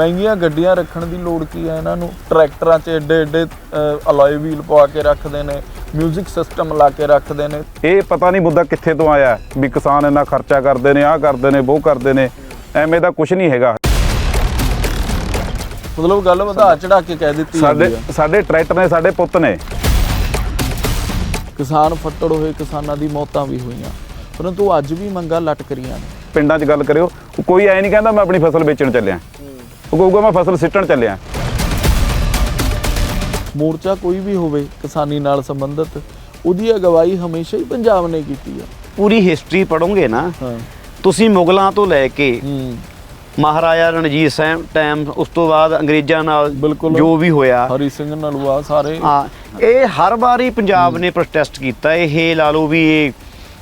ਮਹਿੰਗੀਆਂ ਗੱਡੀਆਂ ਰੱਖਣ ਦੀ ਲੋੜ ਕੀ ਹੈ? ਇਹਨਾਂ ਨੂੰ ਟਰੈਕਟਰਾਂ 'ਚ ਏਡੇ ਏਡੇ ਅਲੋਏ ਵੀਲ ਪਵਾ ਕੇ ਰੱਖਦੇ ਨੇ 뮤직 ਸਿਸਟਮ ਲਾ ਕੇ ਰੱਖਦੇ ਨੇ। ਇਹ ਪਤਾ ਨਹੀਂ ਮੁੱਦਾ ਕਿੱਥੇ ਤੋਂ ਆਇਆ ਵੀ ਕਿਸਾਨ ਇੰਨਾ ਖਰਚਾ ਕਰਦੇ ਨੇ ਆਹ ਕਰਦੇ ਨੇ ਉਹ ਕਰਦੇ ਨੇ ਐਵੇਂ ਦਾ ਕੁਝ ਨਹੀਂ ਹੈਗਾ। ਮਤਲਬ ਗੱਲ ਵਧਾ ਚੜਾ ਕੇ ਕਹਿ ਦਿੱਤੀ ਸਾਡੇ ਸਾਡੇ ਟਰੈਕਟਰ ਨੇ ਸਾਡੇ ਪੁੱਤ ਨੇ। ਕਿਸਾਨ ਫੱਟੜ ਹੋਏ ਕਿਸਾਨਾਂ ਦੀ ਮੌਤਾਂ ਵੀ ਹੋਈਆਂ। ਪਰੰਤੂ ਅੱਜ ਵੀ ਮੰਗਾਂ ਲਟਕ ਰਹੀਆਂ ਨੇ। ਪਿੰਡਾਂ 'ਚ ਗੱਲ ਕਰਿਓ ਕੋਈ ਐ ਨਹੀਂ ਕਹਿੰਦਾ ਮੈਂ ਆਪਣੀ ਫਸਲ ਵੇਚਣ ਚੱਲਿਆ। ਉਹ ਕਹੂਗਾ ਮੈਂ ਫਸਲ ਸਿੱਟਣ ਚੱਲਿਆ। ਮੋਰਚਾ ਕੋਈ ਵੀ ਹੋਵੇ ਕਿਸਾਨੀ ਨਾਲ ਸੰਬੰਧਿਤ ਉਹਦੀ ਅਗਵਾਈ ਹਮੇਸ਼ਾ ਹੀ ਪੰਜਾਬ ਨੇ ਕੀਤੀ ਆ। ਪੂਰੀ ਹਿਸਟਰੀ ਪੜੋਗੇ ਨਾ ਹਾਂ। ਤੁਸੀਂ ਮੁਗਲਾਂ ਤੋਂ ਲੈ ਕੇ ਹੂੰ। ਮਹਾਰਾਜਾ ਰਣਜੀਤ ਸਿੰਘ ਟਾਈਮ ਉਸ ਤੋਂ ਬਾਅਦ ਅੰਗਰੇਜ਼ਾਂ ਨਾਲ ਬਿਲਕੁਲ। ਜੋ ਵੀ ਹੋਇਆ। ਹਰੀ ਸਿੰਘ ਨਲੂਆ ਸਾਰੇ। ਹਾਂ ਇਹ ਹਰ ਵਾਰੀ ਪੰਜਾਬ ਨੇ ਪ੍ਰੋਟੈਸਟ ਕੀਤਾ ਇਹ ਲਾ ਲਓ ਵੀ ਇਹ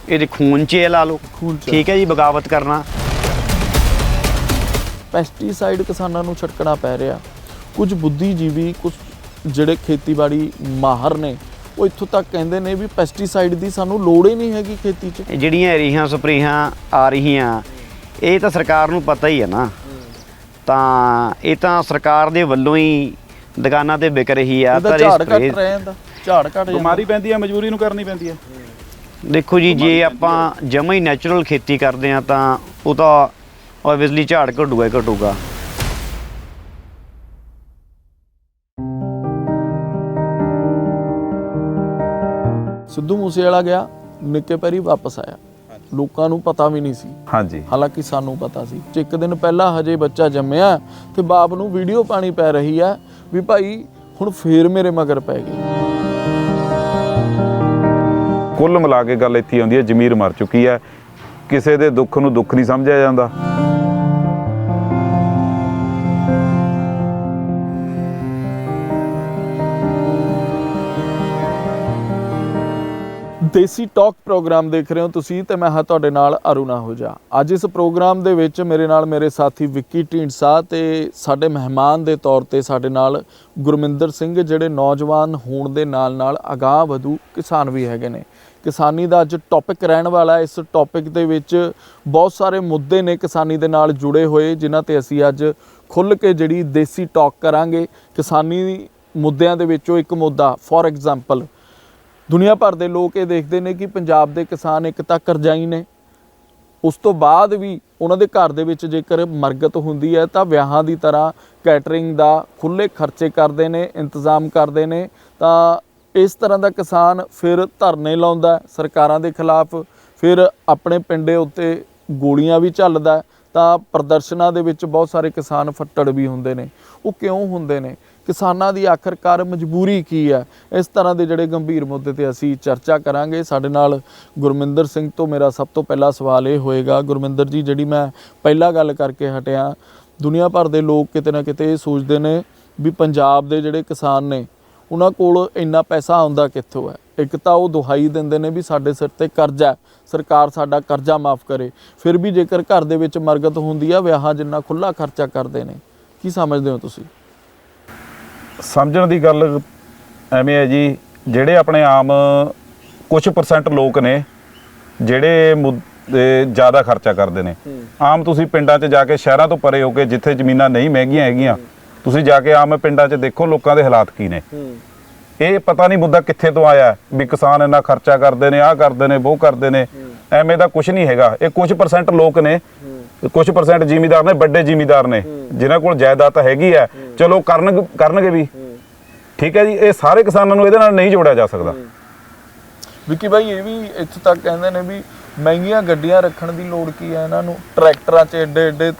ਇਹਦੇ ਖੂਨ 'ਚ ਇਹ ਲਾ ਲਓ। ਖੂਨ 'ਚ। ਠੀਕ ਹੈ ਜੀ ਬਗਾਵਤ ਕਰਨਾ। ਪੈਸਟੀਸਾਈਡ ਕਿਸਾਨਾਂ ਨੂੰ ਛੜਕਣਾ ਪੈ ਰਿਹਾ। ਕੁਝ ਬੁੱਧੀਜੀਵੀ ਕੁਝ ਜਿਹੜੇ ਖੇਤੀਬਾੜੀ ਮਾਹਰ ਨੇ ਉਹ ਇੱਥੋਂ ਤੱਕ ਕਹਿੰਦੇ ਨੇ ਵੀ ਪੈਸਟੀਸਾਈਡ ਦੀ ਸਾਨੂੰ ਲੋੜ ਹੀ ਨਹੀਂ ਹੈਗੀ ਖੇਤੀ 'ਚ। ਜਿਹੜੀਆਂ ਰੀਹਾਂ ਸਪਰੇਹਾਂ ਆ ਰਹੀਆਂ ਇਹ ਤਾਂ ਸਰਕਾਰ ਨੂੰ ਪਤਾ ਹੀ ਹੈ ਨਾ। ਤਾਂ ਇਹ ਤਾਂ ਸਰਕਾਰ ਦੇ ਵੱਲੋਂ ਹੀ ਦੁਕਾਨਾਂ ਤੇ ਵਿਕ ਰਹੀ ਆ ਤਾਂ ਝਾੜ ਘਟ ਰਿਹਾ ਇਹਦਾ ਝਾੜ ਘਟ ਜਾਂਦਾ। ਬਿਮਾਰੀ ਪੈਂਦੀ ਹੈ ਮਜਬੂਰੀ ਨੂੰ ਕਰਨੀ ਪੈਂਦੀ ਹੈ ਦੇਖੋ ਜੀ ਜੇ ਆਪਾਂ ਜਮਾ ਹੀ ਨੈਚੁਰਲ ਖੇਤੀ ਕਰਦੇ ਆ ਤਾਂ ਉਹ ਤਾਂ ਆਬਵੀਅਸਲੀ ਝਾੜ ਘਟੂਗਾ ਹੀ ਘਟੂਗਾ। ਸਿੱਧੂ ਮੂਸੇਵਾਲਾ ਗਿਆ ਨਿੱਕੇ ਪੈਰੀ ਵਾਪਸ ਆਇਆ। ਲੋਕਾਂ ਨੂੰ ਪਤਾ ਵੀ ਨਹੀਂ ਸੀ। ਹਾਂਜੀ। ਹਾਲਾਂਕਿ ਸਾਨੂੰ ਪਤਾ ਸੀ। ਇੱਕ ਦਿਨ ਪਹਿਲਾਂ ਹਜੇ ਬੱਚਾ ਜੰਮਿਆ ਤੇ ਬਾਪ ਨੂੰ ਵੀਡੀਓ ਪਾਣੀ ਪੈ ਰਹੀ ਹੈ ਵੀ ਭਾਈ ਹੁਣ ਫੇਰ ਮੇਰੇ ਮਗਰ ਪੈ ਗਈ। ਕੁੱਲ ਮਿਲਾ ਕੇ ਗੱਲ ਇੱਥੇ ਆਉਂਦੀ ਹੈ ਜ਼ਮੀਰ ਮਰ ਚੁੱਕੀ ਹੈ। ਕਿਸੇ ਦੇ ਦੁੱਖ ਨੂੰ ਦੁੱਖ ਨਹੀਂ ਸਮਝਿਆ ਜਾਂਦਾ। ਦੇਸੀ ਟਾਕ ਪ੍ਰੋਗਰਾਮ ਦੇਖ ਰਹੇ ਹੋ ਤੁਸੀਂ ਤੇ ਮੈਂ ਹਾਂ ਤੁਹਾਡੇ ਨਾਲ ਅਰੁਣਾ ਹੋਜਾ। ਅੱਜ ਇਸ ਪ੍ਰੋਗਰਾਮ ਦੇ ਵਿੱਚ ਮੇਰੇ ਨਾਲ ਮੇਰੇ ਸਾਥੀ ਵਿੱਕੀ ਢੀਂਡਸਾ ਤੇ ਸਾਡੇ ਮਹਿਮਾਨ ਦੇ ਤੌਰ ਤੇ ਸਾਡੇ ਨਾਲ ਗੁਰਮਿੰਦਰ ਸਿੰਘ, ਜਿਹੜੇ ਨੌਜਵਾਨ ਹੋਣ ਦੇ ਨਾਲ ਨਾਲ ਅਗਾਹ ਵਧੂ ਕਿਸਾਨ ਵੀ ਹੈਗੇ ਨੇ। ਕਿਸਾਨੀ ਦਾ ਅੱਜ ਟੌਪਿਕ ਰਹਿਣ ਵਾਲਾ ਇਸ ਟੌਪਿਕ ਦੇ ਵਿੱਚ ਬਹੁਤ ਸਾਰੇ ਮੁੱਦੇ ਨੇ ਕਿਸਾਨੀ ਦੇ ਨਾਲ ਜੁੜੇ ਹੋਏ, ਜਿਨ੍ਹਾਂ ਤੇ ਅਸੀਂ ਅੱਜ ਖੁੱਲ ਕੇ ਜਿਹੜੀ ਦੇਸੀ ਟਾਕ ਕਰਾਂਗੇ। ਕਿਸਾਨੀ ਮੁੱਦਿਆਂ ਦੇ ਵਿੱਚੋਂ ਇੱਕ ਮੁੱਦਾ ਫੋਰ ਐਗਜ਼ਾਮਪਲ ਦੁਨੀਆ ਭਰ ਦੇ ਲੋਕ ਇਹ ਦੇਖਦੇ ਨੇ ਕਿ ਪੰਜਾਬ ਦੇ ਕਿਸਾਨ ਇੱਕ ਤਾਂ ਕਰਜ਼ਾਈ ਨੇ। ਉਸ ਤੋਂ ਬਾਅਦ ਵੀ ਉਹਨਾਂ ਦੇ ਘਰ ਦੇ ਵਿੱਚ ਜੇਕਰ ਮਰਗਤ ਹੁੰਦੀ ਹੈ ਤਾਂ ਵਿਆਹਾਂ ਦੀ ਤਰ੍ਹਾਂ ਕੈਟਰਿੰਗ ਦਾ ਖੁੱਲੇ ਖਰਚੇ ਕਰਦੇ ਨੇ, ਇੰਤਜ਼ਾਮ ਕਰਦੇ ਨੇ। ਤਾਂ ਇਸ ਤਰ੍ਹਾਂ ਦਾ ਕਿਸਾਨ ਫਿਰ ਧਰਨੇ ਲਾਉਂਦਾ ਸਰਕਾਰਾਂ ਦੇ ਖਿਲਾਫ, ਫਿਰ ਆਪਣੇ ਪਿੰਡੇ ਉੱਤੇ ਗੋਲੀਆਂ ਵੀ ਚੱਲਦਾ ਤਾਂ ਪ੍ਰਦਰਸ਼ਨਾਂ ਦੇ ਵਿੱਚ ਬਹੁਤ ਸਾਰੇ ਕਿਸਾਨ ਫੱਟੜ ਵੀ ਹੁੰਦੇ ਨੇ। ਉਹ ਕਿਉਂ ਹੁੰਦੇ ਨੇ? ਕਿਸਾਨਾਂ ਦੀ ਆਖਰਕਾਰ ਮਜਬੂਰੀ ਕੀ ਹੈ? ਇਸ ਤਰ੍ਹਾਂ ਦੇ ਜਿਹੜੇ ਗੰਭੀਰ ਮੁੱਦੇ ਤੇ ਅਸੀਂ ਚਰਚਾ ਕਰਾਂਗੇ। ਸਾਡੇ ਨਾਲ ਗੁਰਮਿੰਦਰ ਸਿੰਘ ਤੋਂ ਮੇਰਾ ਸਭ ਤੋਂ ਪਹਿਲਾ ਸਵਾਲ ਇਹ ਹੋਏਗਾ। ਗੁਰਮਿੰਦਰ ਜੀ, ਜਿਹੜੀ ਮੈਂ ਪਹਿਲਾਂ ਗੱਲ ਕਰਕੇ ਹਟਿਆ, ਦੁਨੀਆ ਭਰ ਦੇ ਲੋਕ ਕਿਤੇ ਨਾ ਕਿਤੇ ਇਹ ਸੋਚਦੇ ਨੇ ਵੀ ਪੰਜਾਬ ਦੇ ਜਿਹੜੇ ਕਿਸਾਨ ਨੇ, ਉਹਨਾਂ ਕੋਲ ਇੰਨਾ ਪੈਸਾ ਆਉਂਦਾ ਕਿੱਥੋਂ ਹੈ? ਇੱਕ ਤਾਂ ਉਹ ਦੁਹਾਈ ਦਿੰਦੇ ਨੇ ਵੀ ਸਾਡੇ ਸਿਰ ਤੇ ਕਰਜ਼ਾ ਸਰਕਾਰ ਸਾਡਾ ਕਰਜ਼ਾ ਮਾਫ ਕਰੇ। ਫਿਰ ਵੀ ਜੇਕਰ ਘਰ ਦੇ ਵਿੱਚ ਮਰਗਤ ਹੁੰਦੀ ਆ ਵਿਆਹਾਂ ਜਿੰਨਾ ਖੁੱਲਾ ਖਰਚਾ ਕਰਦੇ ਨੇ ਕੀ ਸਮਝਦੇ ਹੋ ਤੁਸੀਂ? ਸਮਝਣ ਦੀ ਗੱਲ ਐਵੇਂ ਹੈ ਜੀ ਜਿਹੜੇ ਆਪਣੇ ਆਮ ਕੁਝ ਪਰਸੈਂਟ ਲੋਕ ਨੇ ਜਿਹੜੇ ਜ਼ਿਆਦਾ ਖਰਚਾ ਕਰਦੇ ਨੇ। ਆਮ ਤੁਸੀਂ ਪਿੰਡਾਂ 'ਚ ਜਾ ਕੇ ਸ਼ਹਿਰਾਂ ਤੋਂ ਪਰੇ ਹੋ ਕੇ ਜਿੱਥੇ ਜ਼ਮੀਨਾਂ ਨਹੀਂ ਮਹਿੰਗੀਆਂ ਹੈਗੀਆਂ ਤੁਸੀਂ ਜਾ ਕੇ ਆਮ ਪਿੰਡਾਂ 'ਚ ਦੇਖੋ ਲੋਕਾਂ ਦੇ ਹਾਲਾਤ ਕੀ ਨੇ। ਇਹ ਪਤਾ ਨਹੀਂ ਮੁੱਦਾ ਕਿੱਥੇ ਤੋਂ ਆਇਆ ਵੀ ਕਿਸਾਨ ਇੰਨਾ ਖਰਚਾ ਕਰਦੇ ਨੇ, ਆਹ ਕਰਦੇ ਨੇ ਉਹ ਕਰਦੇ ਨੇ। ਐਵੇਂ ਦਾ ਕੁਝ ਨਹੀਂ ਹੈਗਾ। ਇਹ ਕੁਝ ਪਰਸੈਂਟ ਲੋਕ ਨੇ। ਕੁਝ ਪਰਸੈਂਟ ਜ਼ਿਮੀਦਾਰ ਨੇ, ਵੱਡੇ ਜ਼ਿਮੀਦਾਰ ਨੇ। ਜਿਨ੍ਹਾਂ ਕੋਲ ਜਾਇਦਾਦ ਹੈਗੀ ਆ ਚਲੋ ਕਰਨ ਕਰਨਗੇ ਵੀ। ਠੀਕ ਹੈ ਜੀ, ਇਹ ਸਾਰੇ ਕਿਸਾਨਾਂ ਨੂੰ ਇਹਦੇ ਨਾਲ ਨਹੀਂ ਜੋੜਿਆ ਜਾ ਸਕਦਾ। ਵਿੱਕੀ ਭਾਈ ਇਹ ਵੀ ਇੱਥੇ ਤੱਕ ਕਹਿੰਦੇ ਨੇ ਵੀ ਮਹਿੰਗੀਆਂ ਗੱਡੀਆਂ ਰੱਖਣ ਦੀ ਲੋੜ ਕੀ ਹੈ? ਇਹਨਾਂ ਨੂੰ ਟਰੈਕਟਰਾਂ 'ਚ ਏਡੇ ਏਡੇ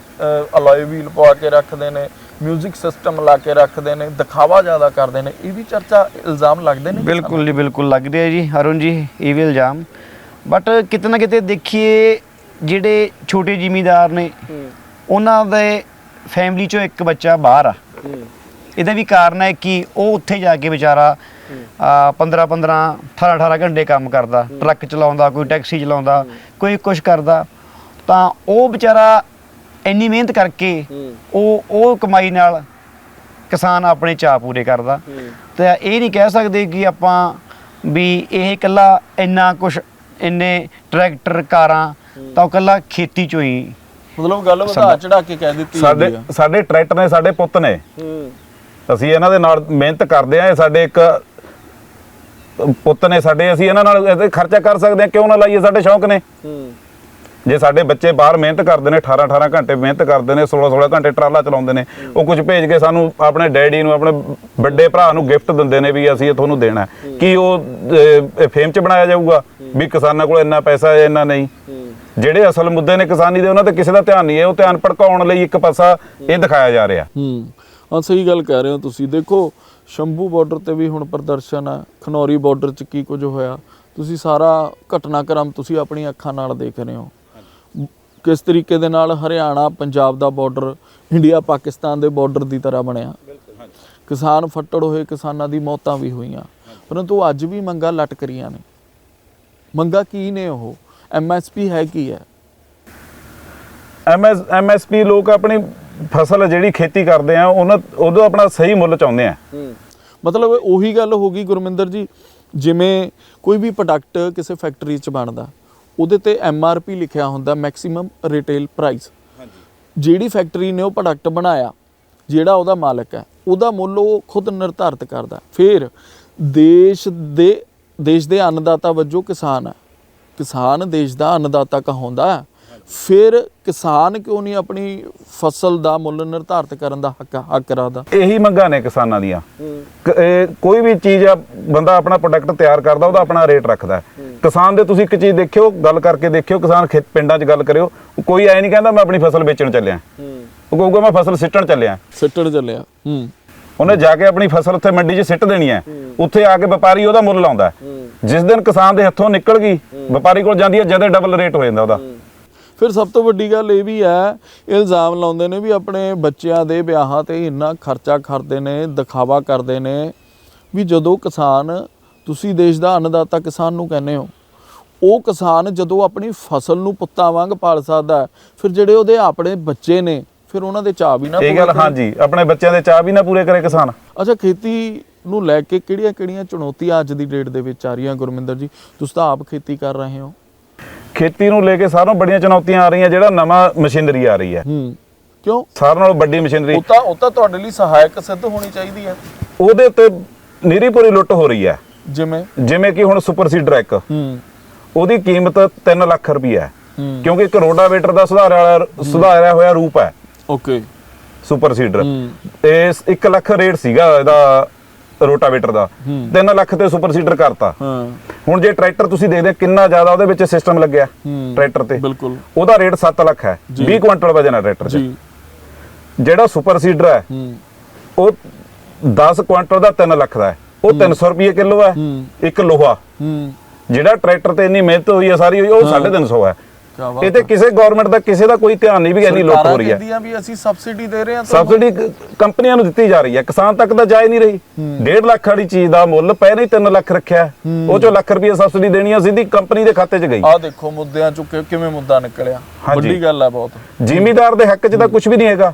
ਅਲੋਏ ਵੀਲ ਪਵਾ ਕੇ ਰੱਖਦੇ ਨੇ। 뮤직 ਸਿਸਟਮ ਲਾ ਕੇ ਰੱਖਦੇ ਨੇ ਦਿਖਾਵਾ ਜ਼ਿਆਦਾ ਕਰਦੇ ਨੇ ਇਹ ਵੀ ਚਰਚਾ ਇਲਜ਼ਾਮ ਲੱਗਦੇ ਨੇ? ਬਿਲਕੁਲ ਜੀ ਬਿਲਕੁਲ ਲੱਗਦੇ ਆ ਜੀ ਅਰੁਣ ਜੀ ਇਹ ਵੀ ਇਲਜ਼ਾਮ। ਬਟ ਕਿਤੇ ਨਾ ਕਿਤੇ ਦੇਖੀਏ ਜਿਹੜੇ ਛੋਟੇ ਜ਼ਿਮੀਦਾਰ ਨੇ ਉਹਨਾਂ ਦੇ ਫੈਮਿਲੀ ਚੋਂ ਇੱਕ ਬੱਚਾ ਬਾਹਰ ਆ। ਇਹਦਾ ਵੀ ਕਾਰਨ ਹੈ ਕਿ ਉਹ ਉੱਥੇ ਜਾ ਕੇ ਵਿਚਾਰਾ 15 15 18 18 ਘੰਟੇ ਕੰਮ ਕਰਦਾ। ਟਰੱਕ ਚਲਾਉਂਦਾ ਕੋਈ ਟੈਕਸੀ ਚਲਾਉਂਦਾ ਕੋਈ ਕੁਝ ਕਰਦਾ। ਤਾਂ ਉਹ ਵਿਚਾਰਾ ਇੰਨੀ ਮਿਹਨਤ ਕਰਕੇ ਉਹ ਉਹ ਕਮਾਈ ਨਾਲ ਕਿਸਾਨ ਆਪਣੇ ਚਾਅ ਪੂਰੇ ਕਰਦਾ। ਤੇ ਇਹ ਨਹੀਂ ਕਹਿ ਸਕਦੇ ਕਿ ਆਪਾਂ ਵੀ ਇਹ ਇਕੱਲਾ ਇੰਨਾ ਕੁਝ ਇੰਨੇ ਟਰੈਕਟਰ ਕਾਰਾਂ ਤਾਂ ਇਕੱਲਾ ਖੇਤੀ ਚੋਂ ਹੀ ਮਤਲਬ ਗੱਲ ਵਧਾ ਚੜਾ ਕੇ ਕਹਿ ਦਿੱਤੀ ਸਾਡੇ ਸਾਡੇ ਟਰੈਕਟਰ ਨੇ ਸਾਡੇ ਪੁੱਤ ਨੇ। ਹੂੰ ਅਸੀਂ ਇਹਨਾਂ ਦੇ ਨਾਲ ਮਿਹਨਤ ਕਰਦੇ ਆ ਇਹ ਸਾਡੇ ਇੱਕ ਪੁੱਤ ਨੇ ਸਾਡੇ ਅਸੀਂ ਇਹਨਾਂ ਨਾਲ ਖਰਚਾ ਕਰ ਸਕਦੇ ਆ ਕਿਉਂ ਨਾ ਲਾਈਏ ਸਾਡੇ ਸ਼ੌਂਕ ਨੇ। ਹੂੰ। ਜੇ ਸਾਡੇ ਬੱਚੇ ਬਾਹਰ ਮਿਹਨਤ ਕਰਦੇ ਨੇ 18 18 ਘੰਟੇ ਮਿਹਨਤ ਕਰਦੇ ਨੇ 16 16 ਘੰਟੇ ਟਰਾਲਾ ਚਲਾਉਂਦੇ ਨੇ ਉਹ ਕੁਝ ਭੇਜ ਕੇ ਸਾਨੂੰ ਆਪਣੇ ਡੈਡੀ ਨੂੰ ਆਪਣੇ ਵੱਡੇ ਭਰਾ ਨੂੰ ਗਿਫਟ ਦਿੰਦੇ ਨੇ ਵੀ ਅਸੀਂ ਇਹ ਤੁਹਾਨੂੰ ਦੇਣਾ। ਕੀ ਉਹ ਫੇਮ ਚ ਬਣਾਇਆ ਜਾਊਗਾ? ਵੀ ਕਿਸਾਨਾਂ ਕੋਲ ਇੰਨਾ ਪੈਸਾ ਹੈ ਇੰਨਾ ਨਹੀਂ। ਜਿਹੜੇ ਅਸਲ ਮੁੱਦੇ ਨੇ ਕਿਸਾਨੀ ਦੇ ਉਹਨਾਂ ਤੇ ਕਿਸੇ ਦਾ ਧਿਆਨ ਨਹੀਂ ਹੈ ਉਹ ਧਿਆਨ ਭੜਕਾਉਣ ਲਈ ਇੱਕ ਪਾਸਾ ਇਹ ਦਿਖਾਇਆ ਜਾ ਰਿਹਾ। ਹੂੰ। ਹਾਂ ਸਹੀ ਗੱਲ ਕਹਿ ਰਹੇ ਹੋ ਤੁਸੀਂ। ਦੇਖੋ ਸ਼ੰਭੂ ਬਾਰਡਰ ਤੇ ਵੀ ਹੁਣ ਪ੍ਰਦਰਸ਼ਨ ਹੈ ਖਨੌਰੀ ਬਾਰਡਰ 'ਚ ਕੀ ਕੁਝ ਹੋਇਆ? ਤੁਸੀਂ ਸਾਰਾ ਘਟਨਾਕ੍ਰਮ ਤੁਸੀਂ ਆਪਣੀ ਅੱਖਾਂ ਨਾਲ ਦੇਖ ਰਹੇ ਹੋ। ਕਿਸ ਤਰੀਕੇ ਦੇ ਨਾਲ ਹਰਿਆਣਾ ਪੰਜਾਬ ਦਾ ਬਾਰਡਰ ਇੰਡੀਆ ਪਾਕਿਸਤਾਨ ਦੇ ਬਾਰਡਰ ਦੀ ਤਰ੍ਹਾਂ ਬਣਿਆ। ਕਿਸਾਨ ਫੱਟੜ ਹੋਏ ਕਿਸਾਨਾਂ ਦੀ ਮੌਤਾਂ ਵੀ ਹੋਈਆਂ। ਪਰੰਤੂ ਅੱਜ ਵੀ ਮੰਗਾਂ ਲਟਕ ਰਹੀਆਂ ਨੇ। ਮੰਗਾਂ ਕੀ ਨੇ ਉਹ? ਐਮਐਸਪੀ ਹੈ ਕੀ ਹੈ? ਐਮਐਸ ਐਮਐਸਪੀ ਲੋਕ ਆਪਣੀ ਫਸਲ ਜਿਹੜੀ ਖੇਤੀ ਕਰਦੇ ਆ ਉਹਨਾਂ ਉਹਦਾ ਆਪਣਾ ਸਹੀ ਮੁੱਲ ਚਾਹੁੰਦੇ ਆ। ਮਤਲਬ ਉਹੀ ਗੱਲ ਹੋ ਗਈ ਗੁਰਮਿੰਦਰ ਜੀ ਜਿਵੇਂ ਕੋਈ ਵੀ ਪ੍ਰੋਡਕਟ ਕਿਸੇ ਫੈਕਟਰੀ 'ਚ ਬਣਦਾ ਉਹਦੇ ਤੇ ਐਮ ਆਰ ਪੀ ਲਿਖਿਆ ਹੁੰਦਾ ਮੈਕਸਿਮਮ ਰਿਟੇਲ ਪ੍ਰਾਈਸ ਜਿਹੜੀ ਫੈਕਟਰੀ ਨੇ ਉਹ ਪ੍ਰੋਡਕਟ ਬਣਾਇਆ ਜਿਹੜਾ ਉਹਦਾ ਮਾਲਕ ਹੈ ਉਹਦਾ ਮੁੱਲ ਉਹ ਖੁਦ ਨਿਰਧਾਰਿਤ ਕਰਦਾ। ਫਿਰ ਦੇਸ਼ ਦੇ ਦੇਸ਼ ਦੇ ਅੰਨਦਾਤਾ ਵਜੋਂ ਕਿਸਾਨ ਹੈ। ਕਿਸਾਨ ਦੇਸ਼ ਦਾ ਅੰਨਦਾਤਾ ਕਹਾਉਂਦਾ ਹੈ। ਫਿਰ ਕਿਸਾਨ ਕਿਉਂ ਨਹੀਂ ਆਪਣੀ ਫਸਲ ਦਾ ਮੁੱਲ ਨਿਰਧਾਰਿਤ ਕਰਨ ਦਾ ਹੱਕ ਹੱਕ ਰੱਖਦਾ? ਇਹੀ ਮੰਗਾਂ ਨੇ ਕਿਸਾਨਾਂ ਦੀਆਂ। ਕੋਈ ਵੀ ਚੀਜ਼ ਆ ਬੰਦਾ ਆਪਣਾ ਪ੍ਰੋਡਕਟ ਤਿਆਰ ਕਰਦਾ ਉਹਦਾ ਆਪਣਾ ਰੇਟ ਰੱਖਦਾ। ਕਿਸਾਨ ਦੇ ਤੁਸੀਂ ਇੱਕ ਚੀਜ਼ ਦੇਖਿਓ ਗੱਲ ਕਰਕੇ ਦੇਖਿਓ ਕਿਸਾਨ ਖੇਤ ਪਿੰਡਾਂ 'ਚ ਗੱਲ ਕਰਿਓ। ਕੋਈ ਐ ਨਹੀਂ ਕਹਿੰਦਾ ਮੈਂ ਆਪਣੀ ਫਸਲ ਵੇਚਣ ਚੱਲਿਆ। ਉਹ ਕਹੂਗਾ ਮੈਂ ਫਸਲ ਸਿੱਟਣ ਚੱਲਿਆ। ਸਿੱਟਣ ਚੱਲਿਆ ਹੂੰ। ਉਹਨੇ ਜਾ ਕੇ ਆਪਣੀ ਫਸਲ ਉੱਥੇ ਮੰਡੀ 'ਚ ਸਿੱਟ ਦੇਣੀ ਹੈ। ਉੱਥੇ ਆ ਕੇ ਵਪਾਰੀ ਉਹਦਾ ਮੁੱਲ ਲਾਉਂਦਾ। ਜਿਸ ਦਿਨ ਕਿਸਾਨ ਦੇ ਹੱਥੋਂ ਨਿਕਲ ਗਈ ਵਪਾਰੀ ਕੋਲ ਜਾਂਦੀ ਹੈ ਜਦੇ ਡਬਲ ਰੇਟ ਹੋ ਜਾਂਦਾ ਉਹਦਾ। ਫਿਰ ਸਭ ਤੋਂ ਵੱਡੀ ਗੱਲ ਇਹ ਵੀ ਹੈ ਇਲਜ਼ਾਮ ਲਾਉਂਦੇ ਨੇ ਵੀ ਆਪਣੇ ਬੱਚਿਆਂ ਦੇ ਵਿਆਹਾਂ ਤੇ ਇੰਨਾ ਖਰਚਾ ਕਰਦੇ ਨੇ ਦਿਖਾਵਾ ਕਰਦੇ ਨੇ ਵੀ ਜਦੋਂ ਕਿਸਾਨ ਤੁਸੀਂ ਦੇਸ਼ ਦਾ ਅੰਨਦਾਤਾ ਕਿਸਾਨ ਨੂੰ ਕਹਿੰਦੇ ਹੋ। ਉਹ ਕਿਸਾਨ ਜਦੋਂ ਆਪਣੀ ਫਸਲ ਨੂੰ ਪੁੱਤਾਂ ਵਾਂਗ ਪਾਲ ਸਕਦਾ ਫਿਰ ਜਿਹੜੇ ਉਹਦੇ ਆਪਣੇ ਬੱਚੇ ਨੇ ਫਿਰ ਉਹਨਾਂ ਦੇ ਚਾਅ ਵੀ ਨਾ ਇਹ ਪੂਰੇ ਗੱਲ ਕਰੇ। ਹਾਂਜੀ ਆਪਣੇ ਬੱਚਿਆਂ ਦੇ ਚਾਹ ਵੀ ਨਾ ਪੂਰੇ ਕਰੇ ਕਿਸਾਨ। ਅੱਛਾ ਖੇਤੀ ਨੂੰ ਲੈ ਕੇ ਕਿਹੜੀਆਂ-ਕਿਹੜੀਆਂ ਚੁਣੌਤੀਆਂ ਅੱਜ ਦੀ ਡੇਟ ਦੇ ਵਿੱਚ ਆ ਰਹੀਆਂ? ਗੁਰਮਿੰਦਰ ਜੀ ਤੁਸੀਂ ਤਾਂ ਆਪ ਖੇਤੀ ਕਰ ਰਹੇ ਹੋ। ਖੇਤੀ ਨੂੰ ਲੈ ਕੇ ਸਾਰਿਆਂ ਬੜੀਆਂ ਚੁਣੌਤੀਆਂ ਆ ਰਹੀਆਂ ਜਿਹੜਾ ਨਵਾਂ ਮਸ਼ੀਨਰੀ ਆ ਰਹੀ ਹੈ। ਹੂੰ ਕਿਉਂ? ਸਾਰਿਆਂ ਨਾਲੋਂ ਵੱਡੀ ਮਸ਼ੀਨਰੀ। ਉਹ ਤਾਂ ਉਹ ਤਾਂ ਤੁਹਾਡੇ ਲਈ ਸਹਾਇਕ ਸਿੱਧ ਹੋਣੀ ਚਾਹੀਦੀ ਹੈ। ਉਹਦੇ ਉੱਤੇ ਨਿਰੀ ਪੂਰੀ ਲੁੱਟ ਹੋ ਰਹੀ ਹੈ। ਜਿਵੇਂ? ਜਿਵੇਂ ਕਿ ਹੁਣ ਸੁਪਰ ਸੀਡਰ ਇੱਕ। ਹੂੰ। ਉਹਦੀ ਕੀਮਤ 3 ਲੱਖ ਰੁਪਏ ਹੈ। ਕਿਉਂਕਿ ਇੱਕ ਰੋਡਾਵੇਟਰ ਦਾ ਸੁਧਾਰਿਆ ਵਾਲਾ ਸੁਧਾਰਿਆ ਹੋਇਆ ਰੂਪ ਹੈ। ਓਕੇ। Super seeder. ਤੇ 1 ਲੱਖ ਰੇਟ ਸੀਗਾ ਇਹਦਾ ਰੋਟਾਵੇਟਰ ਦਾ। 3 ਲੱਖ ਤੇ ਸੁਪਰ ਸੀਡਰ ਕਰਤਾ। ਹਾਂ। ਹੁਣ ਜੇ ਟਰੈਕਟਰ ਤੁਸੀਂ ਦੇਖਦੇ ਕਿੰਨਾ ਜ਼ਿਆਦਾ ਉਹਦੇ ਵਿੱਚ ਸਿਸਟਮ ਲੱਗਿਆ। ਟਰੈਕਟਰ ਤੇ। ਬਿਲਕੁਲ। ਉਹਦਾ ਰੇਟ 7 ਲੱਖ ਹੈ। ਜੀ। 20 ਕੁਇੰਟਲ ਵਜਨ ਹੈ ਟਰੈਕਟਰ ਜੀ। ਜਿਹੜਾ ਸੁਪਰ ਸੀਡਰ ਹੈ ਹੂੰ। ਉਹ 10 ਕੁਇੰਟਲ ਦਾ 3 ਲੱਖ ਦਾ ਹੈ। ਉਹ 300 ਰੁਪਏ ਕਿਲੋ ਹੈ। ਇੱਕ ਲੋਹਾ। ਜਿਹੜਾ ਟਰੈਕਟਰ ਤੇ ਇੰਨੀ ਮਿਹਨਤ ਹੋਈ ਹੈ ਸਾਰੀ ਹੋਈ ਉਹ 350 ਹੈ। ਇਹ ਤੇ ਕਿਸੇ ਗਵਰਨਮੈਂਟ ਦਾ ਕਿਸੇ ਦਾ ਕੋਈ ਧਿਆਨ ਨਹੀਂ ਵੀ ਇੰਨੀ ਲੁੱਟ ਹੋ ਰਹੀ ਹੈ। ਵੀ ਅਸੀਂ ਸਬਸਿਡੀ ਦੇ ਰਹੇ ਹਾਂ। ਸਬਸਿਡੀ ਕੰਪਨੀਆਂ ਨੂੰ ਦਿੱਤੀ ਜਾ ਰਹੀ ਹੈ। ਕਿਸਾਨ ਤੱਕ ਤਾਂ ਜਾ ਹੀ ਨਹੀਂ ਰਹੀ। 1.5 ਲੱਖ ਵਾਲੀ ਚੀਜ਼ ਦਾ ਮੁੱਲ ਪਹਿਲਾਂ ਹੀ 3 ਲੱਖ ਰੱਖਿਆ। ਉਹ ਚੋਂ ਲੱਖ ਰੁਪਏ ਸਬਸਿਡੀ ਦੇਣੀ ਆ ਸਿੱਧੀ ਕੰਪਨੀ ਦੇ ਖਾਤੇ 'ਚ ਗਈ। ਆਹ ਦੇਖੋ ਮੁੱਦਿਆਂ ਚੋਂ ਕਿਵੇਂ ਮੁੱਦਾ ਨਿਕਲਿਆ। ਵੱਡੀ ਗੱਲ ਹੈ ਬਹੁਤ। ਜ਼ਿਮੀਦਾਰ ਦੇ ਹੱਕ 'ਚ ਤਾਂ ਕੁਝ ਵੀ ਨਹੀਂ ਹੈਗਾ।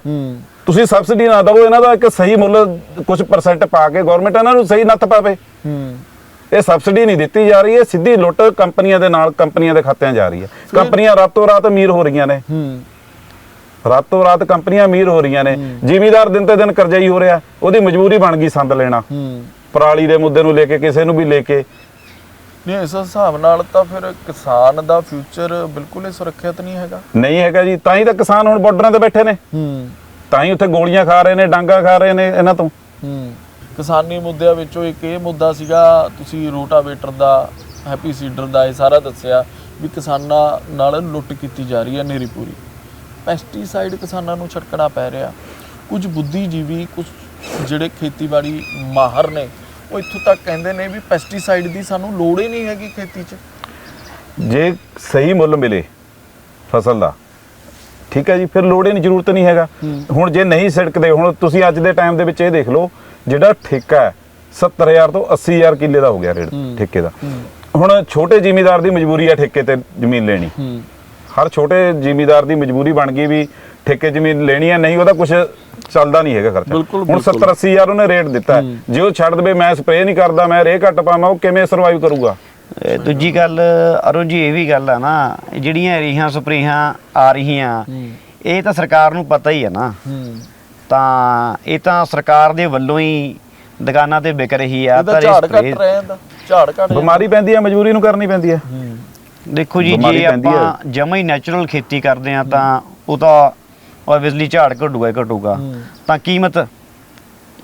ਤੁਸੀਂ ਸਬਸਿਡੀ ਨਾ ਦਿਓ ਇਹਨਾਂ ਦਾ ਇੱਕ ਸਹੀ ਮੁੱਲ ਕੁਝ ਪਰਸੈਂਟ ਪਾ ਕੇ ਗਵਰਨਮੈਂਟ ਇਹਨਾਂ ਨੂੰ ਸਹੀ ਨੱਥ ਪਾਵੇ। ਹੂੰ। ਇਹ ਸਬਸਿਡੀ ਨਹੀਂ ਦਿੱਤੀ ਜਾ ਰਹੀ ਹੈ ਸਿੱਧੀ ਲੁੱਟ ਕੰਪਨੀਆਂ ਦੇ ਨਾਲ ਕੰਪਨੀਆਂ ਦੇ ਖਾਤਿਆਂ ਜਾ ਰਹੀ ਹੈ। ਕੰਪਨੀਆਂ ਰਾਤੋਂ ਰਾਤ ਅਮੀਰ ਹੋ ਰਹੀਆਂ ਨੇ। ਹੂੰ। ਰਾਤੋਂ ਰਾਤ ਕੰਪਨੀਆਂ ਅਮੀਰ ਹੋ ਰਹੀਆਂ ਨੇ। ਜ਼ਿਮੀਦਾਰ ਦਿਨ ਤੇ ਦਿਨ ਕਰਜ਼ਾਈ ਹੋ ਰਿਹਾ ਉਹਦੀ ਮਜਬੂਰੀ ਬਣ ਗਈ ਸੰਦ ਲੈਣਾ। ਹੂੰ। ਪਰਾਲੀ ਦੇ ਮੁੱਦੇ ਨੂੰ ਲੈ ਕੇ ਕਿਸੇ ਨੂੰ ਵੀ ਲੈ ਕੇ। ਨਹੀਂ ਇਸ ਹਿਸਾਬ ਨਾਲ ਤਾਂ ਫਿਰ ਕਿਸਾਨ ਦਾ ਫਿਊਚਰ ਬਿਲਕੁਲ ਹੀ ਸੁਰੱਖਿਅਤ ਨਹੀਂ ਹੈਗਾ। ਨਹੀਂ ਹੈਗਾ ਜੀ ਤਾਂ ਹੀ ਤਾਂ ਕਿਸਾਨ ਹੁਣ ਬਾਰਡਰਾਂ ਤੇ ਬੈਠੇ ਨੇ। ਹੂੰ। ਤਾਂ ਹੀ ਉੱਥੇ ਗੋਲੀਆਂ ਖਾ ਰਹੇ ਨੇ ਡਾਂਗਾ ਖਾ ਰਹੇ ਨੇ ਇਹਨਾਂ ਤੋਂ। ਹੂੰ ਕਿਸਾਨੀ ਮੁੱਦਿਆਂ ਵਿੱਚੋਂ ਇੱਕ ਇਹ ਮੁੱਦਾ ਸੀਗਾ ਤੁਸੀਂ ਰੋਟਾਵੇਟਰ ਦਾ ਹੈਪੀ ਸੀਡਰ ਦਾ ਇਹ ਸਾਰਾ ਦੱਸਿਆ ਵੀ ਕਿਸਾਨਾਂ ਨਾਲ ਲੁੱਟ ਕੀਤੀ ਜਾ ਰਹੀ ਹੈ ਨੇਰੀ ਪੂਰੀ। ਪੈਸਟੀਸਾਈਡ ਕਿਸਾਨਾਂ ਨੂੰ ਛੜਕਣਾ ਪੈ ਰਿਹਾ। ਕੁਝ ਬੁੱਧੀਜੀਵੀ ਕੁਝ ਜਿਹੜੇ ਖੇਤੀਬਾੜੀ ਮਾਹਰ ਨੇ ਉਹ ਇੱਥੋਂ ਤੱਕ ਕਹਿੰਦੇ ਨੇ ਵੀ ਪੈਸਟੀਸਾਈਡ ਦੀ ਸਾਨੂੰ ਲੋੜ ਹੀ ਨਹੀਂ ਹੈਗੀ ਖੇਤੀ 'ਚ। ਜੇ ਸਹੀ ਮੁੱਲ ਮਿਲੇ ਫਸਲ ਦਾ ਠੀਕ ਹੈ ਜੀ ਫਿਰ ਲੋੜ ਹੀ ਨਹੀਂ ਜ਼ਰੂਰਤ ਨਹੀਂ ਹੈਗਾ। ਹੁਣ ਜੇ ਨਹੀਂ ਸੜਕਦੇ ਹੁਣ ਤੁਸੀਂ ਅੱਜ ਦੇ ਟਾਈਮ ਦੇ ਵਿੱਚ ਇਹ ਦੇਖ ਲਓ ਜਿਹੜਾ ਠੇਕਾ ਹੈ 70000 ਤੋਂ 80000 ਕਿੱਲੇ ਦਾ ਹੋ ਗਿਆ ਰੇਟ ਠੇਕੇ ਦਾ। ਹੁਣ ਛੋਟੇ ਜ਼ਿਮੀਦਾਰ ਦੀ ਮਜਬੂਰੀ ਹੈ ਠੇਕੇ ਤੇ ਜ਼ਮੀਨ ਲੈਣੀ। ਹਰ ਛੋਟੇ ਜ਼ਿਮੀਦਾਰ ਦੀ ਮਜਬੂਰੀ ਬਣ ਗਈ ਵੀ ਠੇਕੇ ਜ਼ਮੀਨ ਲੈਣੀ ਹੈ ਨਹੀਂ ਉਹਦਾ ਕੁਝ ਚੱਲਦਾ ਨਹੀਂ ਹੈਗਾ ਖਰਚਾ। ਹੁਣ ਬਿਲਕੁਲ। 70 80000 ਉਹਨੇ ਰੇਟ ਦਿੱਤਾ। ਜੇ ਉਹ ਛੱਡ ਦੇਵੇ ਮੈਂ ਸਪਰੇਅ ਨਹੀਂ ਕਰਦਾ ਮੈਂ ਰੇਹ ਘੱਟ ਪਾਵਾਂ ਉਹ ਕਿਵੇਂ ਸਰਵਾਈਵ ਕਰੂਗਾ? ਇਹ ਦੂਜੀ ਗੱਲ ਅਰੁਣ ਜੀ ਇਹ ਵੀ ਗੱਲ ਆ ਨਾ ਜਿਹੜੀਆਂ ਰੇਹਾਂ ਸਪਰੇਹਾਂ ਆ ਰਹੀਆਂ ਇਹ ਤਾਂ ਸਰਕਾਰ ਨੂੰ ਪਤਾ ਹੀ ਹੈ ਨਾ। ਤਾਂ ਇਹ ਤਾਂ ਸਰਕਾਰ ਦੇ ਵੱਲੋਂ ਹੀ ਦੁਕਾਨਾਂ ਤੇ ਵਿਕ ਰਹੀ ਆ ਤਾਂ ਝਾੜ ਘਟ ਰਿਹਾ ਇਹਦਾ ਝਾੜ ਘਟ। ਬਿਮਾਰੀ ਪੈਂਦੀ ਹੈ ਮਜਬੂਰੀ ਨੂੰ ਕਰਨੀ ਪੈਂਦੀ ਹੂੰ। ਦੇਖੋ ਜੀ ਜੇ ਆਪਾਂ ਜਮਾ ਹੀ ਨੈਚੁਰਲ ਖੇਤੀ ਕਰਦੇ ਆ ਤਾਂ ਉਹ ਤਾਂ ਆਬਵੀਅਸਲੀ ਝਾੜ ਘਟੂਗਾ ਹੀ ਘਟੂਗਾ। ਤਾਂ ਕੀਮਤ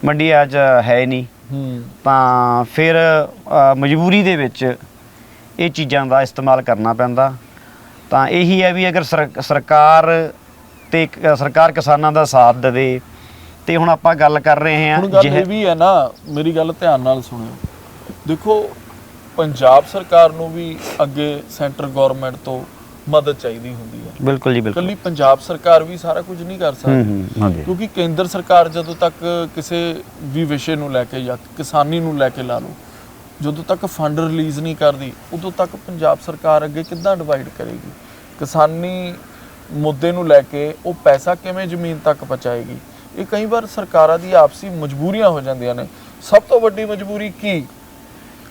ਮੰਡੀ ਅੱਜ ਹੈ ਨਹੀਂ। ਹੂੰ। ਤਾਂ ਫਿਰ ਮਜਬੂਰੀ ਦੇ ਵਿੱਚ ਇਹ ਚੀਜ਼ਾਂ ਦਾ ਇਸਤੇਮਾਲ ਕਰਨਾ ਪੈਂਦਾ। ਤਾਂ ਇਹੀ ਹੈ ਵੀ ਅਗਰ ਸਰ- ਸਰਕਾਰ ਤੇ ਸਰਕਾਰ ਕਿਸਾਨਾਂ ਦਾ ਸਾਥ ਦੇਵੇ ਤੇ ਹੁਣ ਆਪਾਂ ਗੱਲ ਕਰ ਰਹੇ ਹਾਂ ਹੁਣ ਗੱਲ ਇਹ ਵੀ ਹੈ ਨਾ ਮੇਰੀ ਗੱਲ ਧਿਆਨ ਨਾਲ ਸੁਣਿਓ। ਦੇਖੋ ਪੰਜਾਬ ਸਰਕਾਰ ਨੂੰ ਵੀ ਅੱਗੇ ਸੈਂਟਰ ਗਵਰਨਮੈਂਟ ਤੋਂ ਮਦਦ ਚਾਹੀਦੀ ਹੁੰਦੀ ਹੈ। ਬਿਲਕੁਲ ਜੀ ਬਿਲਕੁਲ। ਇਕੱਲੀ ਪੰਜਾਬ ਸਰਕਾਰ ਵੀ ਸਾਰਾ ਕੁਝ ਨਹੀਂ ਕਰ ਸਕਦੀ। ਕਿਉਂਕਿ ਕੇਂਦਰ ਸਰਕਾਰ ਜਦੋਂ ਤੱਕ ਕਿਸੇ ਵੀ ਵਿਸ਼ੇ ਨੂੰ ਲੈ ਕੇ ਜਾਂ ਕਿਸਾਨੀ ਨੂੰ ਲੈ ਕੇ ਲਾ ਲਓ ਜਦੋਂ ਤੱਕ ਫੰਡ ਰਿਲੀਜ਼ ਨਹੀਂ ਕਰਦੀ ਉਦੋਂ ਤੱਕ ਪੰਜਾਬ ਸਰਕਾਰ ਅੱਗੇ ਕਿੱਦਾਂ ਡਿਵਾਈਡ ਕਰੇਗੀ? ਕਿਸਾਨੀ ਮੁੱਦੇ ਨੂੰ ਲੈ ਕੇ ਉਹ ਪੈਸਾ ਕਿਵੇਂ ਜ਼ਮੀਨ ਤੱਕ ਪਹੁੰਚਾਏਗੀ? ਇਹ ਕਈ ਵਾਰ ਸਰਕਾਰਾਂ ਦੀ ਆਪਸੀ ਮਜਬੂਰੀਆਂ ਹੋ ਜਾਂਦੀਆਂ ਨੇ। ਸਭ ਤੋਂ ਵੱਡੀ ਮਜਬੂਰੀ ਕੀ?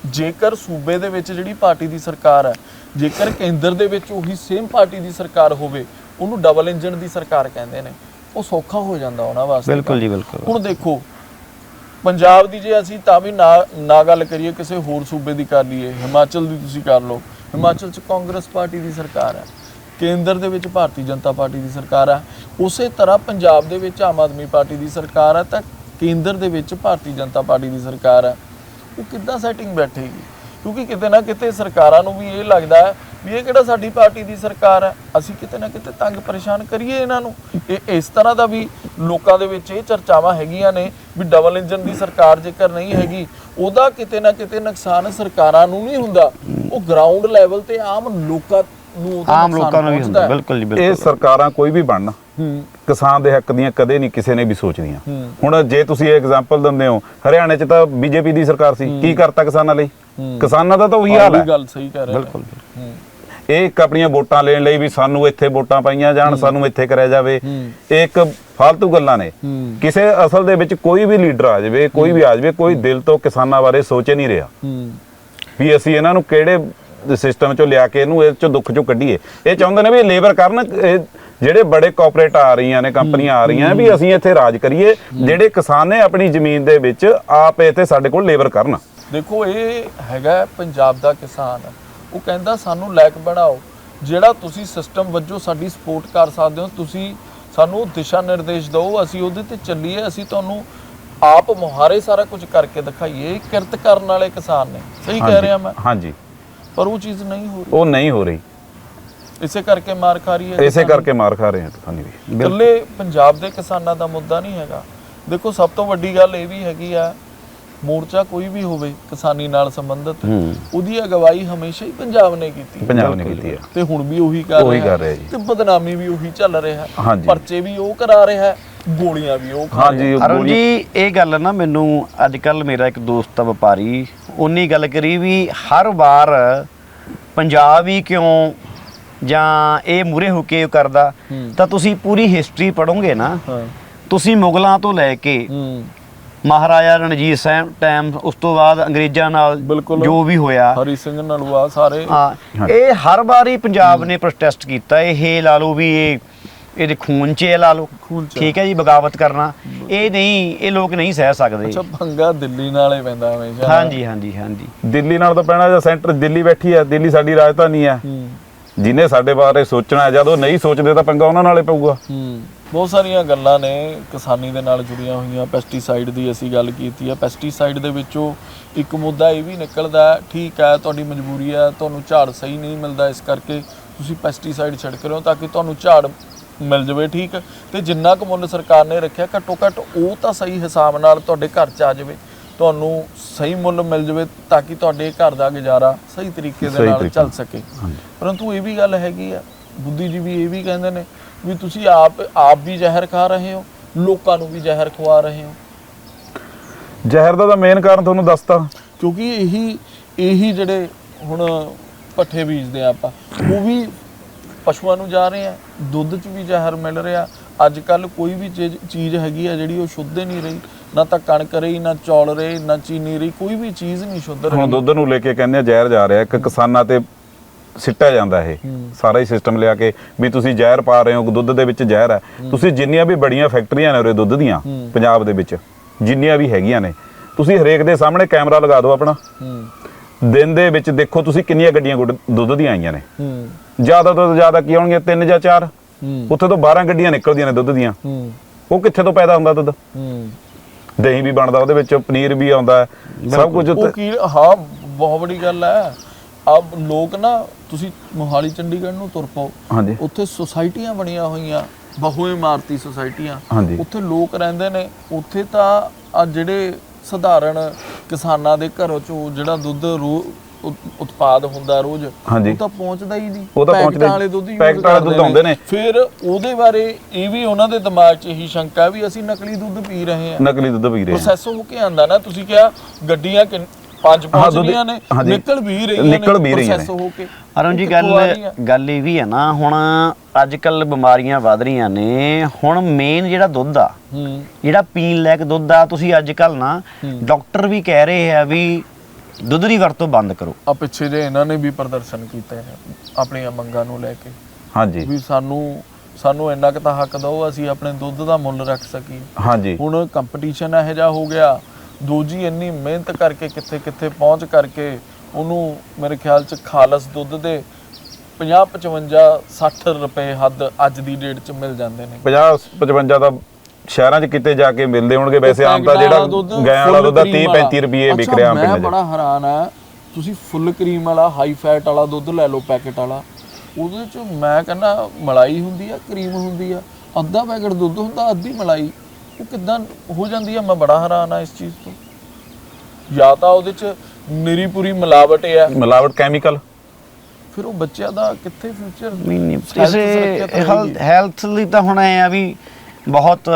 ਜੇਕਰ ਸੂਬੇ ਦੇ ਵਿੱਚ ਜਿਹੜੀ ਪਾਰਟੀ ਦੀ ਸਰਕਾਰ ਹੈ ਜੇਕਰ ਕੇਂਦਰ ਦੇ ਵਿੱਚ ਉਹੀ ਸੇਮ ਪਾਰਟੀ ਦੀ ਸਰਕਾਰ ਹੋਵੇ ਉਹਨੂੰ ਡਬਲ ਇੰਜਨ ਦੀ ਸਰਕਾਰ ਕਹਿੰਦੇ ਨੇ ਉਹ ਸੌਖਾ ਹੋ ਜਾਂਦਾ ਉਹਨਾਂ ਵਾਸਤੇ ਬਿਲਕੁਲ ਜੀ ਬਿਲਕੁਲ। ਹੁਣ ਦੇਖੋ ਪੰਜਾਬ ਦੀ ਜੇ ਅਸੀਂ ਤਾਂ ਵੀ ਨਾ ਨਾ ਗੱਲ ਕਰੀਏ, ਕਿਸੇ ਹੋਰ ਸੂਬੇ ਦੀ ਕਰ ਲਈਏ, ਹਿਮਾਚਲ ਦੀ ਤੁਸੀਂ ਕਰ ਲਓ। ਹਿਮਾਚਲ 'ਚ ਕਾਂਗਰਸ ਪਾਰਟੀ ਦੀ ਸਰਕਾਰ ਹੈ, ਕੇਂਦਰ ਦੇ ਵਿੱਚ ਭਾਰਤੀ ਜਨਤਾ ਪਾਰਟੀ ਦੀ ਸਰਕਾਰ ਹੈ, ਉਸੇ ਤਰ੍ਹਾਂ ਪੰਜਾਬ ਦੇ ਵਿੱਚ ਆਮ ਆਦਮੀ ਪਾਰਟੀ ਦੀ ਸਰਕਾਰ ਹੈ, ਤਾਂ ਕੇਂਦਰ ਦੇ ਵਿੱਚ ਭਾਰਤੀ ਜਨਤਾ ਪਾਰਟੀ ਦੀ ਸਰਕਾਰ ਹੈ। ਉਹ ਕਿੱਦਾਂ ਸੈਟਿੰਗ ਬੈਠੇਗੀ? ਕਿਉਂਕਿ ਕਿਤੇ ਨਾ ਕਿਤੇ ਸਰਕਾਰਾਂ ਨੂੰ ਵੀ ਇਹ ਲੱਗਦਾ ਹੈ ਵੀ ਇਹ ਕਿਹੜਾ ਸਾਡੀ ਪਾਰਟੀ ਦੀ ਸਰਕਾਰ ਹੈ। ਅਸੀਂ ਕਿਤੇ ਨਾ ਕਿਤੇ ਤੰਗ ਪਰੇਸ਼ਾਨ ਕਰੀਏ ਇਹਨਾਂ ਨੂੰ। ਇਹ ਇਸ ਤਰ੍ਹਾਂ ਦਾ ਵੀ ਲੋਕਾਂ ਦੇ ਵਿੱਚ ਇਹ ਚਰਚਾਵਾਂ ਹੈਗੀਆਂ ਨੇ ਵੀ ਡਬਲ ਇੰਜਨ ਦੀ ਸਰਕਾਰ ਜੇਕਰ ਨਹੀਂ ਹੈਗੀ ਉਹਦਾ ਕਿਤੇ ਨਾ ਕਿਤੇ ਨੁਕਸਾਨ ਸਰਕਾਰਾਂ ਨੂੰ ਨਹੀਂ ਹੁੰਦਾ। ਉਹ ਗਰਾਊਂਡ ਲੈਵਲ ਤੇ ਆਮ ਲੋਕਾਂ ਨੂੰ ਉਹਦਾ ਆਮ ਲੋਕਾਂ ਨੂੰ ਵੀ ਹੁੰਦਾ। ਬਿਲਕੁਲ ਜੀ ਇਹ ਬਿਲਕੁਲ ਸਰਕਾਰਾਂ ਕੋਈ ਵੀ ਬਣਨ ਕਿਸਾਨ ਦੇ ਹੱਕ ਦੀਆਂ ਕਦੇ ਨਹੀਂ ਕਿਸੇ ਨੇ ਵੀ ਸੋਚਦੀਆਂ। ਹੁਣ ਜੇ ਤੁਸੀਂ ਇਹ ਐਗਜ਼ਾਮਪਲ ਦਿੰਦੇ ਹੋ ਹਰਿਆਣੇ 'ਚ ਤਾਂ ਬੀਜੇਪੀ ਦੀ ਸਰਕਾਰ ਸੀ। ਕੀ ਕਰਤਾ ਕਿਸਾਨਾਂ ਲਈ। ਕਿਸਾਨਾਂ ਦਾ ਤਾਂ ਉਹੀ ਹਾਲ ਹੈ। ਗੱਲ ਸਹੀ ਕਹਿ ਰਹੇ। ਬਿਲਕੁਲ ਹੂੰ। ਇਹ ਇੱਕ ਆਪਣੀਆਂ ਵੋਟਾਂ ਲੈਣ ਲਈ ਵੀ ਸਾਨੂੰ ਇੱਥੇ ਵੋਟਾਂ ਪਾਈਆਂ ਜਾਣ ਸਾਨੂੰ ਇੱਥੇ ਕਰਿਆ ਜਾਵੇ। ਇਹ ਇੱਕ ਫालतू ਗੱਲਾਂ ਨੇ। ਕਿਸੇ ਅਸਲ ਦੇ ਵਿੱਚ ਕੋਈ ਵੀ ਲੀਡਰ ਆ ਜਾਵੇ ਕੋਈ ਵੀ ਆ ਜਾਵੇ ਕੋਈ ਦਿਲ ਤੋਂ ਕਿਸਾਨਾਂ ਬਾਰੇ ਸੋਚ ਨਹੀਂ ਰਿਹਾ। ਵੀ ਅਸੀਂ ਇਹਨਾਂ ਨੂੰ ਕਿਹੜੇ ਸਿਸਟਮ ਚੋਂ ਲਿਆ ਕੇ ਇਹਨੂੰ ਇਹ ਚੋਂ ਦੁੱਖ ਚੋਂ ਕੱਢੀਏ। ਇਹ ਚਾਹੁੰਦੇ ਨੇ ਵੀ ਲੇਬਰ ਕਰਨ ਜਿਹੜੇ ਬੜੇ ਕਾਰਪੋਰੇਟ ਆ ਰਹੀਆਂ ਨੇ ਕੰਪਨੀਆਂ ਆ ਰਹੀਆਂ ਵੀ ਅਸੀਂ ਇੱਥੇ ਰਾਜ ਕਰੀਏ ਜਿਹੜੇ ਕਿਸਾਨ ਨੇ ਆਪਣੀ ਜ਼ਮੀਨ ਦੇ ਵਿੱਚ ਆਪ ਇੱਥੇ ਸਾਡੇ ਕੋਲ ਲੇਬਰ ਕਰਨ। ਦੇਖੋ ਇਹ ਹੈਗਾ ਪੰਜਾਬ ਦਾ ਕਿਸਾਨ। ਉਹ ਕਹਿੰਦਾ ਸਾਨੂੰ ਲਾਇਕ ਬਣਾਓ। ਜਿਹੜਾ ਤੁਸੀਂ ਸਿਸਟਮ ਵਜੋਂ ਸਾਡੀ ਸਪੋਰਟ ਕਰ ਸਕਦੇ ਹੋ ਤੁਸੀਂ ਸਾਨੂੰ ਦਿਸ਼ਾ ਨਿਰਦੇਸ਼ ਦਿਓ ਅਸੀਂ ਉਹਦੇ ਤੇ ਚੱਲੀਏ ਅਸੀਂ ਤੁਹਾਨੂੰ ਆਪ ਮੁਹਾਰੇ ਸਾਰਾ ਕੁਝ ਕਰਕੇ ਦਿਖਾਈਏ। ਕਿਰਤ ਕਰਨ ਵਾਲੇ ਕਿਸਾਨ ਨੇ। ਸਹੀ ਕਹਿ ਰਿਹਾ ਮੈਂ? ਹਾਂਜੀ। ਪਰ ਉਹ ਚੀਜ਼ ਨਹੀਂ ਹੋ ਉਹ ਨਹੀਂ ਹੋ ਰਹੀ। ਰਹੀ ਇਸੇ ਕਰਕੇ ਮਾਰ ਖਾ ਰਹੀ ਹੈ ਇਸੇ। ਕਰਕੇ ਮਾਰ ਖਾ ਰਹੇ ਆ ਕਿਸਾਨੀ ਵੀ ਇਕੱਲੇ ਪੰਜਾਬ ਦੇ ਕਿਸਾਨਾਂ ਦਾ ਮੁੱਦਾ ਨਹੀਂ ਹੈਗਾ। ਦੇਖੋ ਸਭ ਤੋਂ ਵੱਡੀ ਗੱਲ ਇਹ ਵੀ ਹੈਗੀ ਆ ਮੋਰਚਾ ਕੋਈ ਵੀ ਹੋਵੇ ਕਿਸਾਨੀ ਨਾਲ ਸੰਬੰਧਿਤ ਹੂੰ। ਉਹਦੀ ਅਗਵਾਈ ਹਮੇਸ਼ਾ ਹੀ ਪੰਜਾਬ ਨੇ ਕੀਤੀ ਪੰਜਾਬ ਨੇ ਕੀਤੀ ਹੈ। ਤੇ ਹੁਣ ਵੀ ਉਹੀ ਕਰ ਉਹੀ ਰਿਹਾ ਕਰ ਰਿਹਾ ਜੀ। ਤੇ ਬਦਨਾਮੀ ਵੀ ਉਹੀ ਚੱਲ ਰਿਹਾ ਹੈ। ਪਰਚੇ ਵੀ ਉਹ ਕਰਾ ਰਿਹਾ ਹੈ ਗੋਲੀਆਂ ਵੀ ਉਹ ਖਾ ਰਿਹਾ ਉਹ ਅਰੁਣ ਜੀ ਇਹ ਗੱਲ ਨਾ ਮੈਨੂੰ ਅੱਜ ਕੱਲ ਮੇਰਾ ਇੱਕ ਦੋਸਤ ਆ ਵਪਾਰੀ ਉਨੀ ਗੱਲ ਕਰੀ ਵੀ ਹਰ ਵਾਰ ਪੰਜਾਬ ਹੀ ਕਿਉਂ ਜਾਂ ਇਹ ਮੂਰੇ ਹੋ ਕੇ ਕਰਦਾ? ਹੂੰ। ਤਾਂ ਤੁਸੀਂ ਪੂਰੀ ਹਿਸਟਰੀ ਪੜੋਗੇ ਨਾ। ਹਾਂ। ਤੁਸੀਂ ਮੁਗਲਾਂ ਤੋਂ ਲੈ ਕੇ ਹੂੰ। ਮਹਾਰਾਜਾ ਰਣਜੀਤ ਸਿੰਘ ਟਾਈਮ ਉਸ ਤੋਂ ਬਾਅਦ ਅੰਗਰੇਜ਼ਾਂ ਨਾਲ ਬਿਲਕੁਲ। ਜੋ ਵੀ ਹੋਇਆ। ਹਰੀ ਸਿੰਘ ਨਲੂਆ ਸਾਰੇ। ਹਾਂ ਇਹ ਹਰ ਵਾਰ ਪੰਜਾਬ ਨੇ ਪ੍ਰੋਟੈਸਟ ਕੀਤਾ। ਇਹ ਲਾ ਲਓ ਵੀ ਇਹ ਇਹਦੇ ਖੂਨ 'ਚ ਇਹ ਲਾ ਲਓ। ਖੂਨ 'ਚ। ਠੀਕ ਹੈ ਜੀ ਬਗਾਵਤ ਕਰਨਾ। ਇਹ ਨਹੀਂ ਇਹ ਲੋਕ ਨਹੀਂ ਸਹਿ ਸਕਦੇ। ਅੱਛਾ ਭੰਗਾ ਦਿੱਲੀ ਨਾਲੇ ਪੈਂਦਾ ਹਮੇਸ਼ਾ। ਹਾਂਜੀ ਹਾਂਜੀ ਹਾਂਜੀ। ਦਿੱਲੀ ਨਾਲ ਤਾਂ ਪੈਣਾ ਜਾਂ ਸੈਂਟਰ ਦਿੱਲੀ ਬੈਠੀ ਹੈ ਦਿੱਲੀ ਸਾਡੀ ਰਾਜਧਾਨੀ ਹੈ। ਹੂੰ। ਜਿਨੇ ਸਾਡੇ ਬਾਰੇ ਸੋਚਣਾ ਹੈ ਜਦੋਂ ਨਹੀਂ ਸੋਚਦੇ ਤਾਂ ਪੰਗਾ ਉਹਨਾਂ ਨਾਲੇ ਪਊਗਾ। ਹੂੰ। ਬਹੁਤ ਸਾਰੀਆਂ ਗੱਲਾਂ ਨੇ ਕਿਸਾਨੀ ਦੇ ਨਾਲ ਜੁੜੀਆਂ ਹੋਈਆਂ। ਪੈਸਟੀਸਾਈਡ ਦੀ ਅਸੀਂ ਗੱਲ ਕੀਤੀ ਹੈ ਪੈਸਟੀਸਾਈਡ ਦੇ ਵਿੱਚੋਂ ਇੱਕ ਮੁੱਦਾ ਇਹ ਵੀ ਨਿਕਲਦਾ ਠੀਕ ਹੈ ਤੁਹਾਡੀ ਮਜਬੂਰੀ ਹੈ ਤੁਹਾਨੂੰ ਝਾੜ ਸਹੀ ਨਹੀਂ ਮਿਲਦਾ ਇਸ ਕਰਕੇ ਤੁਸੀਂ ਪੈਸਟੀਸਾਈਡ ਛਿੜਕ ਰਹੇ ਹੋ ਤਾਂ ਕਿ ਤੁਹਾਨੂੰ ਝਾੜ ਮਿਲ ਜਾਵੇ ਠੀਕ? ਤੇ ਜਿੰਨਾ ਕੁ ਮੁੱਲ ਸਰਕਾਰ ਨੇ ਰੱਖਿਆ ਘੱਟੋ ਘੱਟ ਉਹ ਤਾਂ ਸਹੀ ਹਿਸਾਬ ਨਾਲ ਤੁਹਾਡੇ ਘਰ 'ਚ ਆ ਜਾਵੇ। ਤੁਹਾਨੂੰ ਸਹੀ ਮੁੱਲ ਮਿਲ ਜਾਵੇ ਤਾਂ ਕਿ ਤੁਹਾਡੇ ਘਰ ਦਾ ਗੁਜ਼ਾਰਾ ਸਹੀ ਤਰੀਕੇ ਦੇ ਨਾਲ ਚੱਲ ਸਕੇ। ਪਰੰਤੂ ਇਹ ਵੀ ਗੱਲ ਹੈਗੀ ਆ। ਬੁੱਧੀਜੀਵੀ ਇਹ ਵੀ ਕਹਿੰਦੇ ਨੇ ਵੀ ਤੁਸੀਂ ਆਪ ਆਪ ਵੀ ਜ਼ਹਿਰ ਖਾ ਰਹੇ ਹੋ ਲੋਕਾਂ ਨੂੰ ਵੀ ਜ਼ਹਿਰ ਖਵਾ ਰਹੇ ਹੋ? ਜ਼ਹਿਰ ਦਾ ਤਾਂ ਮੇਨ ਕਾਰਨ ਤੁਹਾਨੂੰ ਦੱਸਤਾ। ਕਿਉਂਕਿ ਇਹੀ ਇਹੀ ਜਿਹੜੇ ਹੁਣ ਪੱਠੇ ਬੀਜਦੇ ਆ ਆਪਾਂ ਉਹ ਵੀ ਪਸ਼ੂਆਂ ਨੂੰ ਜਾ ਰਹੇ ਆ ਦੁੱਧ 'ਚ ਵੀ ਜ਼ਹਿਰ ਮਿਲ ਰਿਹਾ। ਅੱਜ ਕੱਲ ਕੋਈ ਵੀ ਚੀਜ਼ ਚੀਜ਼ ਹੈਗੀ ਆ ਜਿਹੜੀ ਉਹ ਸ਼ੁੱਧ ਨਹੀਂ ਰਹੀ ਨਾ ਤਾਂ ਕਣਕ ਰਹੀ ਨਾ ਚੌਲ ਰਹੇ ਨਾ ਚੀਨੀ ਰਹੀ ਕੋਈ ਵੀ ਚੀਜ਼ ਨਹੀਂ ਸ਼ੁੱਧ ਹੁਣ ਰਹੀ। ਦੁੱਧ ਨੂੰ ਲੈ ਕੇ ਕਹਿੰਦੇ ਆ ਜ਼ਹਿਰ ਜਾ ਰਿਹਾ। ਇੱਕ ਕਿਸਾਨਾਂ ਤੇ ਸਿੱਟਿਆ ਜਾਂਦਾ ਇਹ। ਸਾਰਾ ਹੀ ਸਿਸਟਮ ਲਿਆ ਕੇ ਵੀ ਤੁਸੀਂ ਜ਼ਹਿਰ ਪਾ ਰਹੇ ਹੋ ਦੁੱਧ ਦੇ ਵਿੱਚ ਜ਼ਹਿਰ ਹੈ। ਤੁਸੀਂ ਜਿੰਨੀਆਂ ਵੀ ਬੜੀਆਂ ਫੈਕਟਰੀਆਂ ਨੇ ਉਰੇ ਦੁੱਧ ਦੀਆਂ ਪੰਜਾਬ ਦੇ ਵਿੱਚ ਜਿੰਨੀਆਂ ਵੀ ਹੈਗੀਆਂ ਨੇ। ਤੁਸੀਂ ਹਰੇਕ ਦੇ ਸਾਹਮਣੇ ਕੈਮਰਾ ਲਗਾ ਦਿਓ ਆਪਣਾ। ਦਿਨ ਦੇ ਵਿੱਚ ਦੇਖੋ ਤੁਸੀਂ ਕਿੰਨੀਆਂ ਗੱਡੀਆਂ ਗੁੱਡ- ਦੁੱਧ ਦੀਆਂ ਆਈਆਂ ਨੇ। ਜ਼ਿਆਦਾ ਤੋਂ ਜ਼ਿਆਦਾ ਕੀ ਹੋਣਗੀਆਂ ਤਿੰਨ ਜਾਂ ਚਾਰ? ਉੱਥੇ ਤੋਂ 12 ਗੱਡੀਆਂ ਨਿਕਲਦੀਆਂ ਨੇ ਦੁੱਧ ਦੀਆਂ। ਉਹ ਕਿੱਥੇ ਤੋਂ ਪੈਦਾ ਹੁੰਦਾ ਦੁੱਧ? ਦਹੀਂ ਵੀ ਬਣਦਾ ਉਹਦੇ ਵਿੱਚ ਪਨੀਰ ਵੀ ਆਉਂਦਾ। ਸਭ ਕੁਝ ਉਹ ਕੀ ਹਾਂ ਬਹੁਤ ਵੱਡੀ ਗੱਲ ਹੈ। ਅਬ ਲੋਕ ਨਾ ਤੁਸੀਂ ਮੋਹਾਲੀ ਚੰਡੀਗੜ੍ਹ ਨੂੰ ਤੁਰ ਪਾਓ। ਹਾਂਜੀ। ਉੱਥੇ ਸੁਸਾਇਟੀਆਂ ਬਣੀਆਂ ਹੋਈਆਂ ਬਹੁ ਇਮਾਰਤੀ ਸੁਸਾਇਟੀਆਂ। ਹਾਂਜੀ। ਉੱਥੇ ਲੋਕ ਰਹਿੰਦੇ ਨੇ। ਉੱਥੇ ਤਾਂ ਆ ਜਿਹੜੇ ਸਧਾਰਨ ਕਿਸਾਨਾਂ ਦੇ ਘਰੋਂ ਚੋਂ ਜਿਹੜਾ ਦੁੱਧ ਰੋ ਉਤ- ਉਤਪਾਦ ਹੁੰਦਾ ਰੋਜ਼ ਹਾਂਜੀ। ਉਹ ਤਾਂ ਪਹੁੰਚਦਾ ਹੀ ਨਹੀਂ। ਉਹ ਤਾਂ ਪੈਕਟਾਂ ਪਹੁੰਚਦਾ ਹੀ- ਵਾਲੇ ਦੁੱਧ use ਪੈਕਟ ਵਾਲੇ ਦੁੱਧ ਆਉਂਦੇ ਨੇ। ਫਿਰ ਉਹਦੇ ਬਾਰੇ ਇਹ ਵੀ ਉਹਨਾਂ ਦੇ ਦਿਮਾਗ 'ਚ ਇਹੀ ਸ਼ੰਕਾ ਵੀ ਅਸੀਂ ਨਕਲੀ ਦੁੱਧ ਪੀ ਰਹੇ ਹਾਂ। ਨਕਲੀ ਦੁੱਧ ਪੀ ਰਹੇ ਆ ਪ੍ਰੋਸੈਸ ਹੋ ਕੇ ਆਂਦਾ ਨਾ। ਤੁਸੀਂ ਕਿਹਾ ਗੱਡੀਆਂ ਕਿੰਨ- ਪੰਜ ਦੁੱਧ- ਪਹੁੰਚਦੀਆਂ ਨੇ ਹਾਂਜੀ। ਨਿਕਲ ਵੀ ਰਹੀਆਂ ਨਿਕਲ ਵੀ ਰਹੀਆਂ process ਨੇ। ਹੋ ਕੇ ਅਰੁਣ ਜੀ ਉਹ ਕਿੱਥੋਂ ਆ ਗੱਲ ਰਹੀਆਂ? ਗੱਲ ਇਹ ਵੀ ਹੈ ਨਾ ਹੁਣ ਅੱਜ ਕੱਲ ਬਿਮਾਰੀਆਂ ਵੱਧ ਰਹੀਆਂ ਨੇ ਹੁਣ ਮੇਨ ਜਿਹੜਾ ਦੁੱਧ ਆ ਹੂੰ ਜਿਹੜਾ ਪੀਣ ਲਾਇਕ ਦੁੱਧ ਆ ਤੁਸੀਂ ਅੱਜ ਕੱਲ ਨਾ। ਡਾਕਟਰ ਵੀ ਕਹਿ ਰਹੇ ਆ ਵੀ ਦੁੱਧ ਦੀ ਵਰਤੋਂ ਬੰਦ ਕਰੋ ਆ ਪਿੱਛੇ ਜੇ ਇਹਨਾਂ ਨੇ ਵੀ ਪ੍ਰਦਰਸ਼ਨ ਕੀਤੇ ਨੇ ਆਪਣੀਆਂ ਮੰਗਾਂ ਨੂੰ ਲੈ ਕੇ ਹਾਂਜੀ ਵੀ ਸਾਨੂੰ ਸਾਨੂੰ ਇੰਨਾ ਕੁ ਤਾਂ ਹੱਕ ਦਿਓ ਅਸੀਂ ਆਪਣੇ ਦੁੱਧ ਦਾ ਮੁੱਲ ਰੱਖ ਸਕੀਏ ਹਾਂਜੀ ਹੁਣ ਕੰਪੀਟੀਸ਼ਨ ਇਹੋ ਜਿਹਾ ਹੋ ਗਿਆ ਦੂਜੀ ਇੰਨੀ ਮਿਹਨਤ ਕਰਕੇ ਕਿੱਥੇ ਕਿੱਥੇ ਪਹੁੰਚ ਕਰਕੇ ਉਹਨੂੰ ਮੇਰੇ ਖਿਆਲ ਚ ਖਾਲਸ ਦੁੱਧ ਦੇ 50 55 60 ਰੁਪਏ ਹੱਦ ਅੱਜ ਦੀ ਡੇਟ ਚ ਮਿਲ ਜਾਂਦੇ ਨੇ। 50 55 ਦਾ ਸ਼ਹਿਰਾਂ 'ਚ ਕਿਤੇ ਜਾ ਕੇ ਮਿਲਦੇ ਹੋਣਗੇ ਵੈਸੇ ਆਮ ਤਾਂ ਜਿਹੜਾ ਗਾਂ ਵਾਲਾ ਦੁੱਧ 30 35 ਰੁਪਏ ਵਿਕ ਰਿਹਾ ਆਮ ਮੈਂ ਪਿੰਡਾਂ 'ਚ। ਬੜਾ ਹੈਰਾਨ ਆ ਤੁਸੀਂ ਫੁੱਲ ਕਰੀਮ ਵਾਲਾ ਹਾਈ ਫੈਟ ਵਾਲਾ ਦੁੱਧ ਲੈ ਲਓ ਪੈਕੇਟ ਵਾਲਾ। ਉਹਦੇ ਚ ਮੈਂ ਕਹਿੰਦਾ ਮਲਾਈ ਹੁੰਦੀ ਆ ਕਰੀਮ ਹੁੰਦੀ ਆ। ਅੱਧਾ ਪੈਕੇਟ ਦੁੱਧ ਹੁੰਦਾ ਅੱਧੀ ਮਲਾਈ। ਉਹ ਕਿਦਾਂ ਹੋ ਜਾਂਦੀ ਆ? ਮੈਂ ਬੜਾ ਹੈਰਾਨ ਆ ਇਸ ਚੀਜ਼ ਤੋਂ। ਜਾਂ ਤਾਂ ਉਹਦੇ ਚ ਨਿਰੀ ਪੂਰੀ ਮਿਲਾਵਟ ਹੈ ਮਿਲਾਵਟ ਕੈਮੀਕਲ ਫਿਰ ਉਹ ਬੱਚਿਆਂ ਦਾ ਕਿੱਥੇ ਫਿਊਚਰ ਨਹੀਂ ਨਹੀਂ ਇਸੇ ਹੈਲਥ ਲਈ ਤਾਂ ਹੁਣ ਐ ਆ ਵੀ ਬਹੁਤ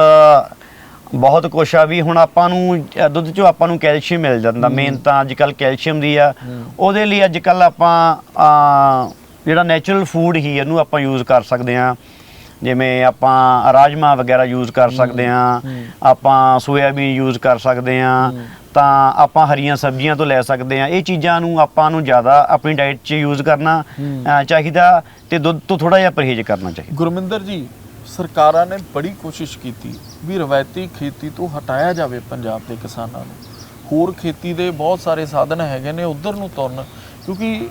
ਬਹੁਤ ਕੁਛ ਆ ਵੀ ਹੁਣ ਆਪਾਂ ਨੂੰ ਦੁੱਧ ਚੋਂ ਆਪਾਂ ਨੂੰ ਕੈਲਸ਼ੀਅਮ ਮਿਲ ਜਾਂਦਾ। ਮੇਨ ਤਾਂ ਅੱਜ ਕੱਲ ਕੈਲਸ਼ੀਅਮ ਦੀ ਆ। ਉਹਦੇ ਲਈ ਅੱਜ ਕੱਲ ਆਪਾਂ ਜਿਹੜਾ ਨੈਚੁਰਲ ਫੂਡ ਹੀ ਇਹਨੂੰ ਆਪਾਂ ਯੂਜ਼ ਕਰ ਸਕਦੇ ਆ। ਜਿਵੇਂ ਆਪਾਂ ਰਾਜਮਾ ਵਗੈਰਾ ਯੂਜ਼ ਕਰ ਸਕਦੇ ਆ ਆਪਾਂ ਸੋਇਆਬੀਨ ਯੂਜ਼ ਕਰ ਸਕਦੇ ਆ ਤਾਂ ਆਪਾਂ ਹਰੀਆਂ ਸਬਜ਼ੀਆਂ ਤੋਂ ਲੈ ਸਕਦੇ ਆ ਇਹ ਚੀਜ਼ਾਂ ਨੂੰ ਆਪਾਂ ਨੂੰ ਜ਼ਿਆਦਾ ਆਪਣੀ ਡਾਈਟ 'ਚ ਯੂਜ਼ ਕਰਨਾ ਚਾਹੀਦਾ ਤੇ ਦੁੱਧ ਤੋਂ ਥੋੜਾ ਜਿਹਾ ਪਰਹੇਜ਼ ਕਰਨਾ ਚਾਹੀਦਾ। ਗੁਰਮਿੰਦਰ ਜੀ ਸਰਕਾਰਾਂ ਨੇ ਬੜੀ ਕੋਸ਼ਿਸ਼ ਕੀਤੀ ਵੀ ਰਵਾਇਤੀ ਖੇਤੀ ਤੋਂ ਹਟਾਇਆ ਜਾਵੇ ਪੰਜਾਬ ਦੇ ਕਿਸਾਨਾਂ ਨੂੰ। ਹੋਰ ਖੇਤੀ ਦੇ ਬਹੁਤ ਸਾਰੇ ਸਾਧਨ ਹੈਗੇ ਨੇ ਉਧਰ ਨੂੰ ਤੁਰਨ। ਕਿਉਂਕਿ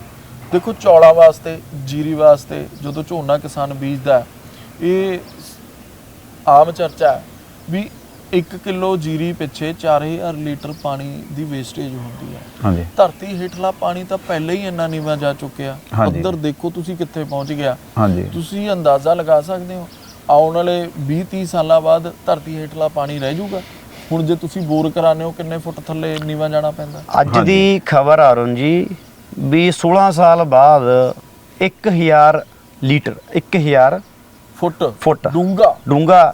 ਦੇਖੋ ਚੌਲਾਂ ਵਾਸਤੇ ਜੀਰੀ ਵਾਸਤੇ ਜਦੋਂ ਝੋਨਾ ਕਿਸਾਨ ਬੀਜਦਾ ਇਹ ਆਮ ਚਰਚਾ ਹੈ ਵੀ 1 ਕਿਲੋ ਜੀਰੀ ਪਿੱਛੇ 4000 ਲੀਟਰ ਪਾਣੀ ਦੀ ਵੇਸਟੇਜ ਹੁੰਦੀ ਹੈ। ਹਾਂਜੀ। ਧਰਤੀ ਹੇਠਲਾ ਪਾਣੀ ਤਾਂ ਪਹਿਲਾਂ ਹੀ ਇੰਨਾ ਨੀਵਾਂ ਜਾ ਚੁੱਕਿਆ। ਉੱਧਰ ਦੇਖੋ ਤੁਸੀਂ ਕਿੱਥੇ ਪਹੁੰਚ ਗਿਆ। ਹਾਂਜੀ। ਤੁਸੀਂ ਅੰਦਾਜ਼ਾ ਲਗਾ ਸਕਦੇ ਹੋ ਆਉਣ ਵਾਲੇ 20 30 ਸਾਲਾਂ ਬਾਅਦ ਧਰਤੀ ਹੇਠਲਾ ਪਾਣੀ ਰਹਿ ਜਾਊਗਾ। ਹੁਣ ਜੇ ਤੁਸੀਂ ਬੋਰ ਕਰਾਣੇ ਹੋ ਕਿੰਨੇ ਫੁੱਟ ਥੱਲੇ ਨੀਵਾ ਜਾਣਾ ਪੈਂਦਾ? ਅੱਜ ਦੀ ਖਬਰ ਆ ਅਰੁਣ ਜੀ ਵੀ 16 ਸਾਲ ਬਾਅਦ 1000 ਲੀਟਰ 1000 ਫੁੱਟ। ਫੁੱਟ। ਡੂੰਗਾ ਡੂੰਗਾ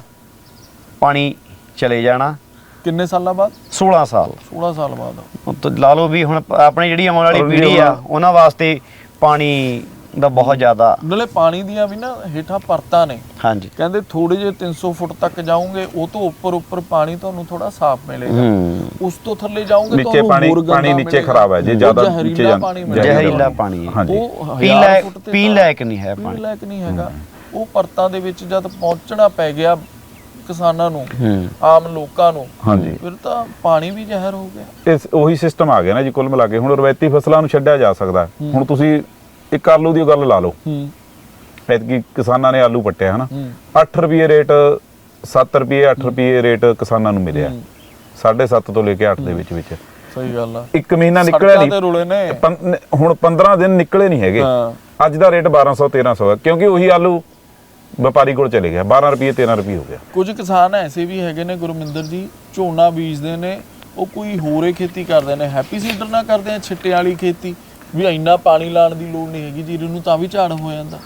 ਪਾਣੀ ਚਲੇ ਜਾਣਾ। ਕਿੰਨੇ ਸਾਲਾਂ ਬਾਅਦ? 16 ਸਾਲ। 16 ਸਾਲ ਬਾਅਦ। ਹੁਣ ਤਾਂ ਲਾ ਲਓ ਵੀ ਹੁਣ ਆਪਣੀ ਜਿਹੜੀ ਆਉਣ ਵਾਲੀ ਪੀੜ੍ਹੀ ਆ ਉਹਨਾਂ ਵਾਸਤੇ ਪਾਣੀ ਦਾ ਬਹੁਤ ਜ਼ਿਆਦਾ ਨਾਲੇ ਪਾਣੀ ਦੀਆਂ ਵੀ ਨਾ ਹੇਠਾਂ ਪਰਤਾਂ ਨੇ। ਹਾਂਜੀ। ਕਹਿੰਦੇ ਥੋੜੇ ਜੇ 300 ਫੁੱਟ ਤੱਕ ਜਾਓਗੇ ਉਹ ਤੋਂ ਉੱਪਰ ਉੱਪਰ ਪਾਣੀ ਤੁਹਾਨੂੰ ਥੋੜਾ ਸਾਫ਼ ਮਿਲੇਗਾ। ਹੂੰ। ਉਸ ਤੋਂ ਥੱਲੇ ਜਾਓਗੇ ਤੁਹਾਨੂੰ ਪਾਣੀ ਪਾਣੀ ਨੀਚੇ। ਖਰਾਬ ਹੈ ਜੇ ਜ਼ਿਆਦਾ ਨੀਚੇ ਜਾਂ ਪਾਣੀ ਮਿਲੇਗਾ। ਜ਼ਹਿਰੀਲਾ ਪਾਣੀ ਹੈ। ਹਾਂਜੀ। ਉਹ ਪੀਣ ਲਾਇਕ ਨਹੀਂ ਹੈ ਪੀਣ। ਪਾਣੀ ਲਾਇਕ ਨਹੀਂ ਹੈਗਾ। ਉਹ ਪਰਤਾਂ ਦੇ ਵਿੱਚ ਜਦ ਪਹੁੰਚਣਾ ਪੈ ਗਿਆ ਕਿਸਾਨਾਂ ਨੂੰ ਆਮ ਲੋਕਾਂ ਨੂੰ ਹਾਂਜੀ। ਫਿਰ ਤਾਂ ਪਾਣੀ ਵੀ ਜ਼ਹਿਰ ਹੋ ਗਿਆ। ਇਸ ਉਹੀ ਸਿਸਟਮ ਆ ਗਿਆ ਨਾ ਜੀ ਕੁੱਲ ਮਿਲਾ ਕੇ। ਹੁਣ ਰਵਾਇਤੀ ਫਸਲਾਂ ਨੂੰ ਛੱਡਿਆ ਜਾ ਸਕਦਾ। ਹੁਣ ਤੁਸੀਂ ਇੱਕ ਆਲੂ ਦੀ ਗੱਲ ਲਾ ਲਓ। ਐਤਕੀ ਕਿਸਾਨਾਂ ਨੇ ਆਲੂ ਪੱਟਿਆ ਹਨਾ? ਹੂੰ। 8 ਰੁਪਏ ਰੇਟ 7 ਰੁਪਏ 8 ਰੁਪਏ ਰੇਟ ਕਿਸਾਨਾਂ ਨੂੰ ਮਿਲਿਆ। 7.5 ਤੋਂ ਲੈ ਕੇ 8 ਦੇ ਵਿੱਚ ਵਿੱਚ। ਸਹੀ ਗੱਲ ਆ। ਇੱਕ ਮਹੀਨਾ ਨਿਕਲਿਆ ਨਹੀਂ। ਹੁਣ 15 ਦਿਨ ਨਿਕਲੇ ਨਹੀਂ ਹੈਗੇ। ਅੱਜ ਦਾ ਰੇਟ 1200 1300 ਹੈ ਕਿਉਂਕਿ ਉਹੀ ਆਲੂ ਵਪਾਰੀ ਕੋਲ ਚਲੇ ਗਿਆ 12 ਰੁਪਏ 13 ਰੁਪਏ ਹੋ ਗਿਆ। ਕੁਝ ਕਿਸਾਨ ਐਸੇ ਵੀ ਹੈਗੇ ਨੇ ਗੁਰਮਿੰਦਰ ਜੀ ਝੋਨਾ ਬੀਜਦੇ ਨੇ ਉਹ ਕੋਈ ਹੋਰੇ ਖੇਤੀ ਕਰਦੇ ਨੇ ਹੈਪੀ ਸੀਡਰ ਨਾਲ ਕਰਦੇ ਆ ਛਿੱਟੇ ਵਾਲੀ ਖੇਤੀ ਵੀ ਇੰਨਾ ਪਾਣੀ ਲਾਉਣ ਦੀ ਲੋੜ ਨਹੀਂ ਹੈਗੀ ਜੀਰੇ ਨੂੰ ਤਾਂ ਵੀ ਝਾੜ ਹੋ ਜਾਂਦਾ।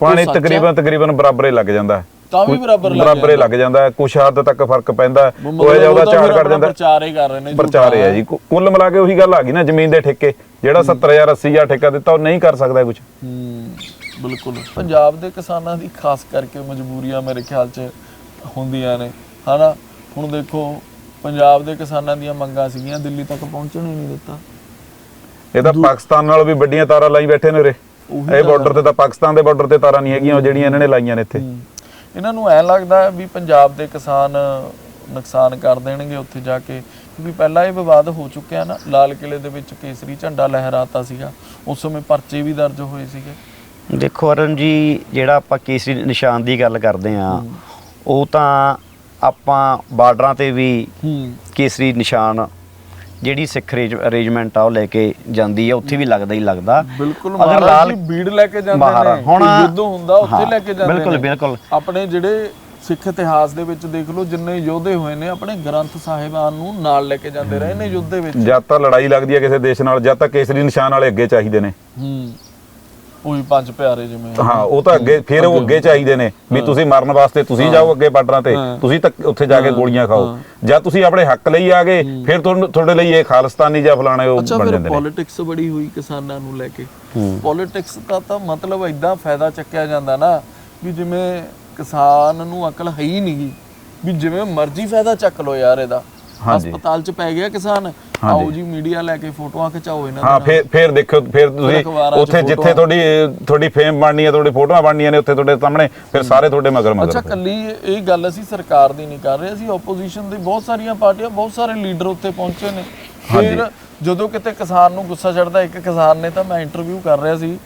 ਪਾਣੀ ਆ, ਤਕਰੀਬਨ ਤਕਰੀਬਨ ਬਰਾਬਰ ਹੀ ਲੱਗ ਜਾਂਦਾ। ਤਾਂ ਵੀ ਬਰਾਬਰ ਲੱਗ ਬਰਾਬਰ ਹੀ ਲੱਗ ਜਾਂਦਾ ਕੁਛ ਹੱਦ ਤੱਕ ਫ਼ਰਕ ਪੈਂਦਾ। ਉਹ ਜਿਹਾ ਉਹਦਾ ਝਾੜ ਕੱਢ ਜਾਂਦਾ। ਪ੍ਰਚਾਰ ਹੀ ਕਰ ਰਹੇ ਨੇ ਪ੍ਰਚਾਰ ਹੈ ਜੀ। ਕੁੱਲ ਮਿਲਾ ਕੇ ਉਹੀ ਗੱਲ ਆ ਗਈ ਨਾ ਜ਼ਮੀਨ ਦੇ ਠੇਕੇ ਜਿਹੜਾ 70000 80000 ਠੇਕਾ ਦਿੱਤਾ ਉਹ ਨਹੀਂ ਕਰ ਸਕਦਾ ਕੁਝ ਹੂੰ। ਬਿਲਕੁਲ। ਪੰਜਾਬ ਦੇ ਕਿਸਾਨਾਂ ਦੀ ਖਾਸ ਕਰਕੇ ਮਜਬੂਰੀਆਂ ਮੇਰੇ ਖਿਆਲ 'ਚ ਹੁੰਦੀਆਂ ਨੇ। ਹਨਾ ਹੁਣ ਦੇਖੋ ਪੰਜਾਬ ਦੇ ਕਿਸਾਨਾਂ ਦੀਆਂ ਮੰਗਾਂ ਸੀਗੀਆਂ ਦਿੱਲੀ ਤੱਕ ਪਹੁੰਚਣ ਹੀ ਨਹੀਂ ਦਿੱਤਾ। ਇਹ ਤਾਂ ਪਾਕਿਸਤਾਨ ਨਾਲ ਵੀ ਵੱਡੀਆਂ ਤਾਰਾਂ ਲਾਈ ਬੈਠੇ ਨੇ ਉਹੀ ਇਹ ਬਾਰਡਰ ਤੇ ਤਾਂ ਪਾਕਿਸਤਾਨ ਦੇ ਬਾਰਡਰ ਤੇ ਤਾਰਾਂ ਨਹੀਂ ਹੈਗੀਆਂ ਉਹ ਜਿਹੜੀਆਂ ਇਹਨਾਂ ਨੇ ਲਾਈਆਂ ਨੇ ਇੱਥੇ। ਇਹਨਾਂ ਨੂੰ ਐ ਲੱਗਦਾ ਵੀ ਪੰਜਾਬ ਦੇ ਕਿਸਾਨ ਨੁਕਸਾਨ ਕਰ ਦੇਣਗੇ ਉੱਥੇ ਜਾ ਕੇ। ਕਿਉਂਕਿ ਪਹਿਲਾਂ ਇਹ ਵਿਵਾਦ ਹੋ ਚੁੱਕਿਆ ਨਾ ਲਾਲ ਕਿਲੇ ਦੇ ਵਿੱਚ ਕੇਸਰੀ ਝੰਡਾ ਲਹਿਰਾਤਾ ਸੀਗਾ। ਉਸ ਸਮੇਂ ਪਰਚੇ ਵੀ ਦਰਜ ਹੋਏ ਸੀਗੇ। ਦੇਖੋ ਅਰਨ ਜੀ ਜਿਹੜਾ ਆਪਾਂ ਕੇਸਰੀ ਨਿਸ਼ਾਨ ਦੀ ਗੱਲ ਕਰਦੇ ਆ ਉਹ ਤਾਂ ਆਪਾਂ ਬਾਰਡਰਾਂ ਤੇ ਵੀ ਹੂੰ। ਕੇਸਰੀ ਨਿਸ਼ਾਨ ਜਿਹੜੀ ਸਿੱਖ ਅਰੇਂਜਮੈਂਟ ਆ ਉਹ ਲੈ ਕੇ ਜਾਂਦੀ ਆ ਉੱਥੇ ਵੀ ਲੱਗਦਾ ਹੀ ਲੱਗਦਾ। ਬਿਲਕੁਲ ਅਗਰ ਲਾਲ- ਬੀੜ ਲੈ ਕੇ ਜਾਂਦੇ ਨੇ ਹੁਣ- ਯੁੱਧ ਹੁੰਦਾ ਉੱਥੇ ਹਾਂ, ਲੈ ਕੇ ਜਾਂਦੇ ਬਿਲਕੁਲ, ਨੇ। ਬਿਲਕੁਲ। ਆਪਣੇ ਜਿਹੜੇ ਸਿੱਖ ਇਤਿਹਾਸ ਦੇ ਵਿੱਚ ਦੇਖ ਲਓ ਜਿੰਨੇ ਯੋਧੇ ਹੋਏ ਨੇ ਆਪਣੇ ਗ੍ਰੰਥ ਸਾਹਿਬਾਨ ਨੂੰ ਨਾਲ ਲੈ ਕੇ ਜਾਂਦੇ ਰਹੇ ਨੇ ਯੁੱਧ ਦੇ ਵਿੱਚ। ਜਦ ਤਾਂ ਲੜਾਈ ਲੱਗਦੀ ਹੈ ਕਿਸੇ ਦੇਸ਼ ਨਾਲ ਜਦ ਤਾਂ ਕੇਸਰੀ ਨਿਸ਼ਾਨ ਵਾਲੇ ਅੱਗੇ ਚਾਹੀਦੇ ਨੇ। ਹੂੰ। ਉਹੀ ਪੰਜ ਪਿਆਰੇ ਜਿਵੇਂ ਹਾਂ ਉਹ ਤਾਂ ਅੱਗੇ ਫਿਰ ਉਹ ਅੱਗੇ ਚਾਹੀਦੇ ਨੇ ਵੀ ਤੁਸੀਂ ਮਰਨ ਵਾਸਤੇ ਤੁਸੀਂ ਜਾਓ ਅੱਗੇ ਬਾਰਡਰਾਂ ਤੇ। ਤੁਸੀਂ ਤਾਂ ਉੱਥੇ ਜਾ ਕੇ ਗੋਲੀਆਂ ਖਾਓ। ਜਾਂ ਤੁਸੀਂ ਆਪਣੇ ਹੱਕ ਲਈ ਆ ਗਏ ਫਿਰ ਤੁਹਾਨੂੰ ਤੁਹਾਡੇ ਲਈ ਇਹ ਖਾਲਿਸਤਾਨੀ ਜਾਂ ਫਲਾਣੇ ਉਹ ਬਣ ਜਾਂਦੇ ਨੇ। ਪੋਲਿਟਿਕਸ ਬੜੀ ਹੋਈ ਕਿਸਾਨਾਂ ਨੂੰ ਲੈ ਕੇ। ਪੋਲਿਟਿਕਸ ਦਾ ਤਾਂ ਮਤਲਬ ਐਦਾਂ ਫਾਇਦਾ ਚੱਕਿਆ ਜਾਂਦਾ ਨਾ ਵੀ ਜਿਵੇਂ ਕਿਸਾਨ ਨੂੰ ਅਕਲ ਹੈ ਹੀ ਨਹੀਂਗੀ ਵੀ ਜਿਵੇਂ ਮਰਜ਼ੀ ਫਾਇਦਾ ਚੱਕ ਲੋ ਯਾਰ ਇਹਦਾ। ਹਸਪਤਾਲ 'ਚ ਪੈ ਗਿਆ ਕਿਸਾਨ ਆਓ ਜੀ ਮੀਡੀਆ ਲੈ ਕੇ ਫੋਟੋਆਂ ਖਿਚਾਓ ਇਹਨਾਂ ਹਾਂ ਫਿਰ ਫਿਰ ਦੇਖੋ ਫਿਰ ਤੁਸੀਂ ਉੱਥੇ ਜਿੱਥੇ। ਤੁਹਾਡੀ ਤੁਹਾਡੀ ਫੇਮ ਬਣਨੀ ਹੈ ਤੁਹਾਡੀ ਫੋਟੋਆਂ ਬਣਨੀਆਂ ਨੇ ਉੱਥੇ ਤੁਹਾਡੇ ਸਾਹਮਣੇ ਫਿਰ ਸਾਰੇ ਤੁਹਾਡੇ ਮਗਰ ਅੱਛਾ ਮਗਰ ਕੱਲੀ ਇਹ ਗੱਲ ਅਸੀਂ ਸਰਕਾਰ ਦੀ ਨਹੀਂ ਕਰ ਰਹੇ ਅਸੀਂ ਆਪੋਜੀਸ਼ਨ ਦੀ ਬਹੁਤ ਸਾਰੀਆਂ ਪਾਰਟੀਆਂ ਬਹੁਤ ਸਾਰੇ ਲੀਡਰ ਉੱਤੇ ਪਹੁੰਚੇ ਨੇ। ਫਿਰ ਜਦੋਂ ਕਿਤੇ ਕਿਸਾਨ ਨੂੰ ਗੁੱਸਾ ਚੜਦਾ ਇੱਕ ਕਿਸਾਨ ਨੇ ਤਾਂ ਮੈਂ ਇੰਟਰਵਿਊ ਕਰ ਰਿਹਾ ਸੀ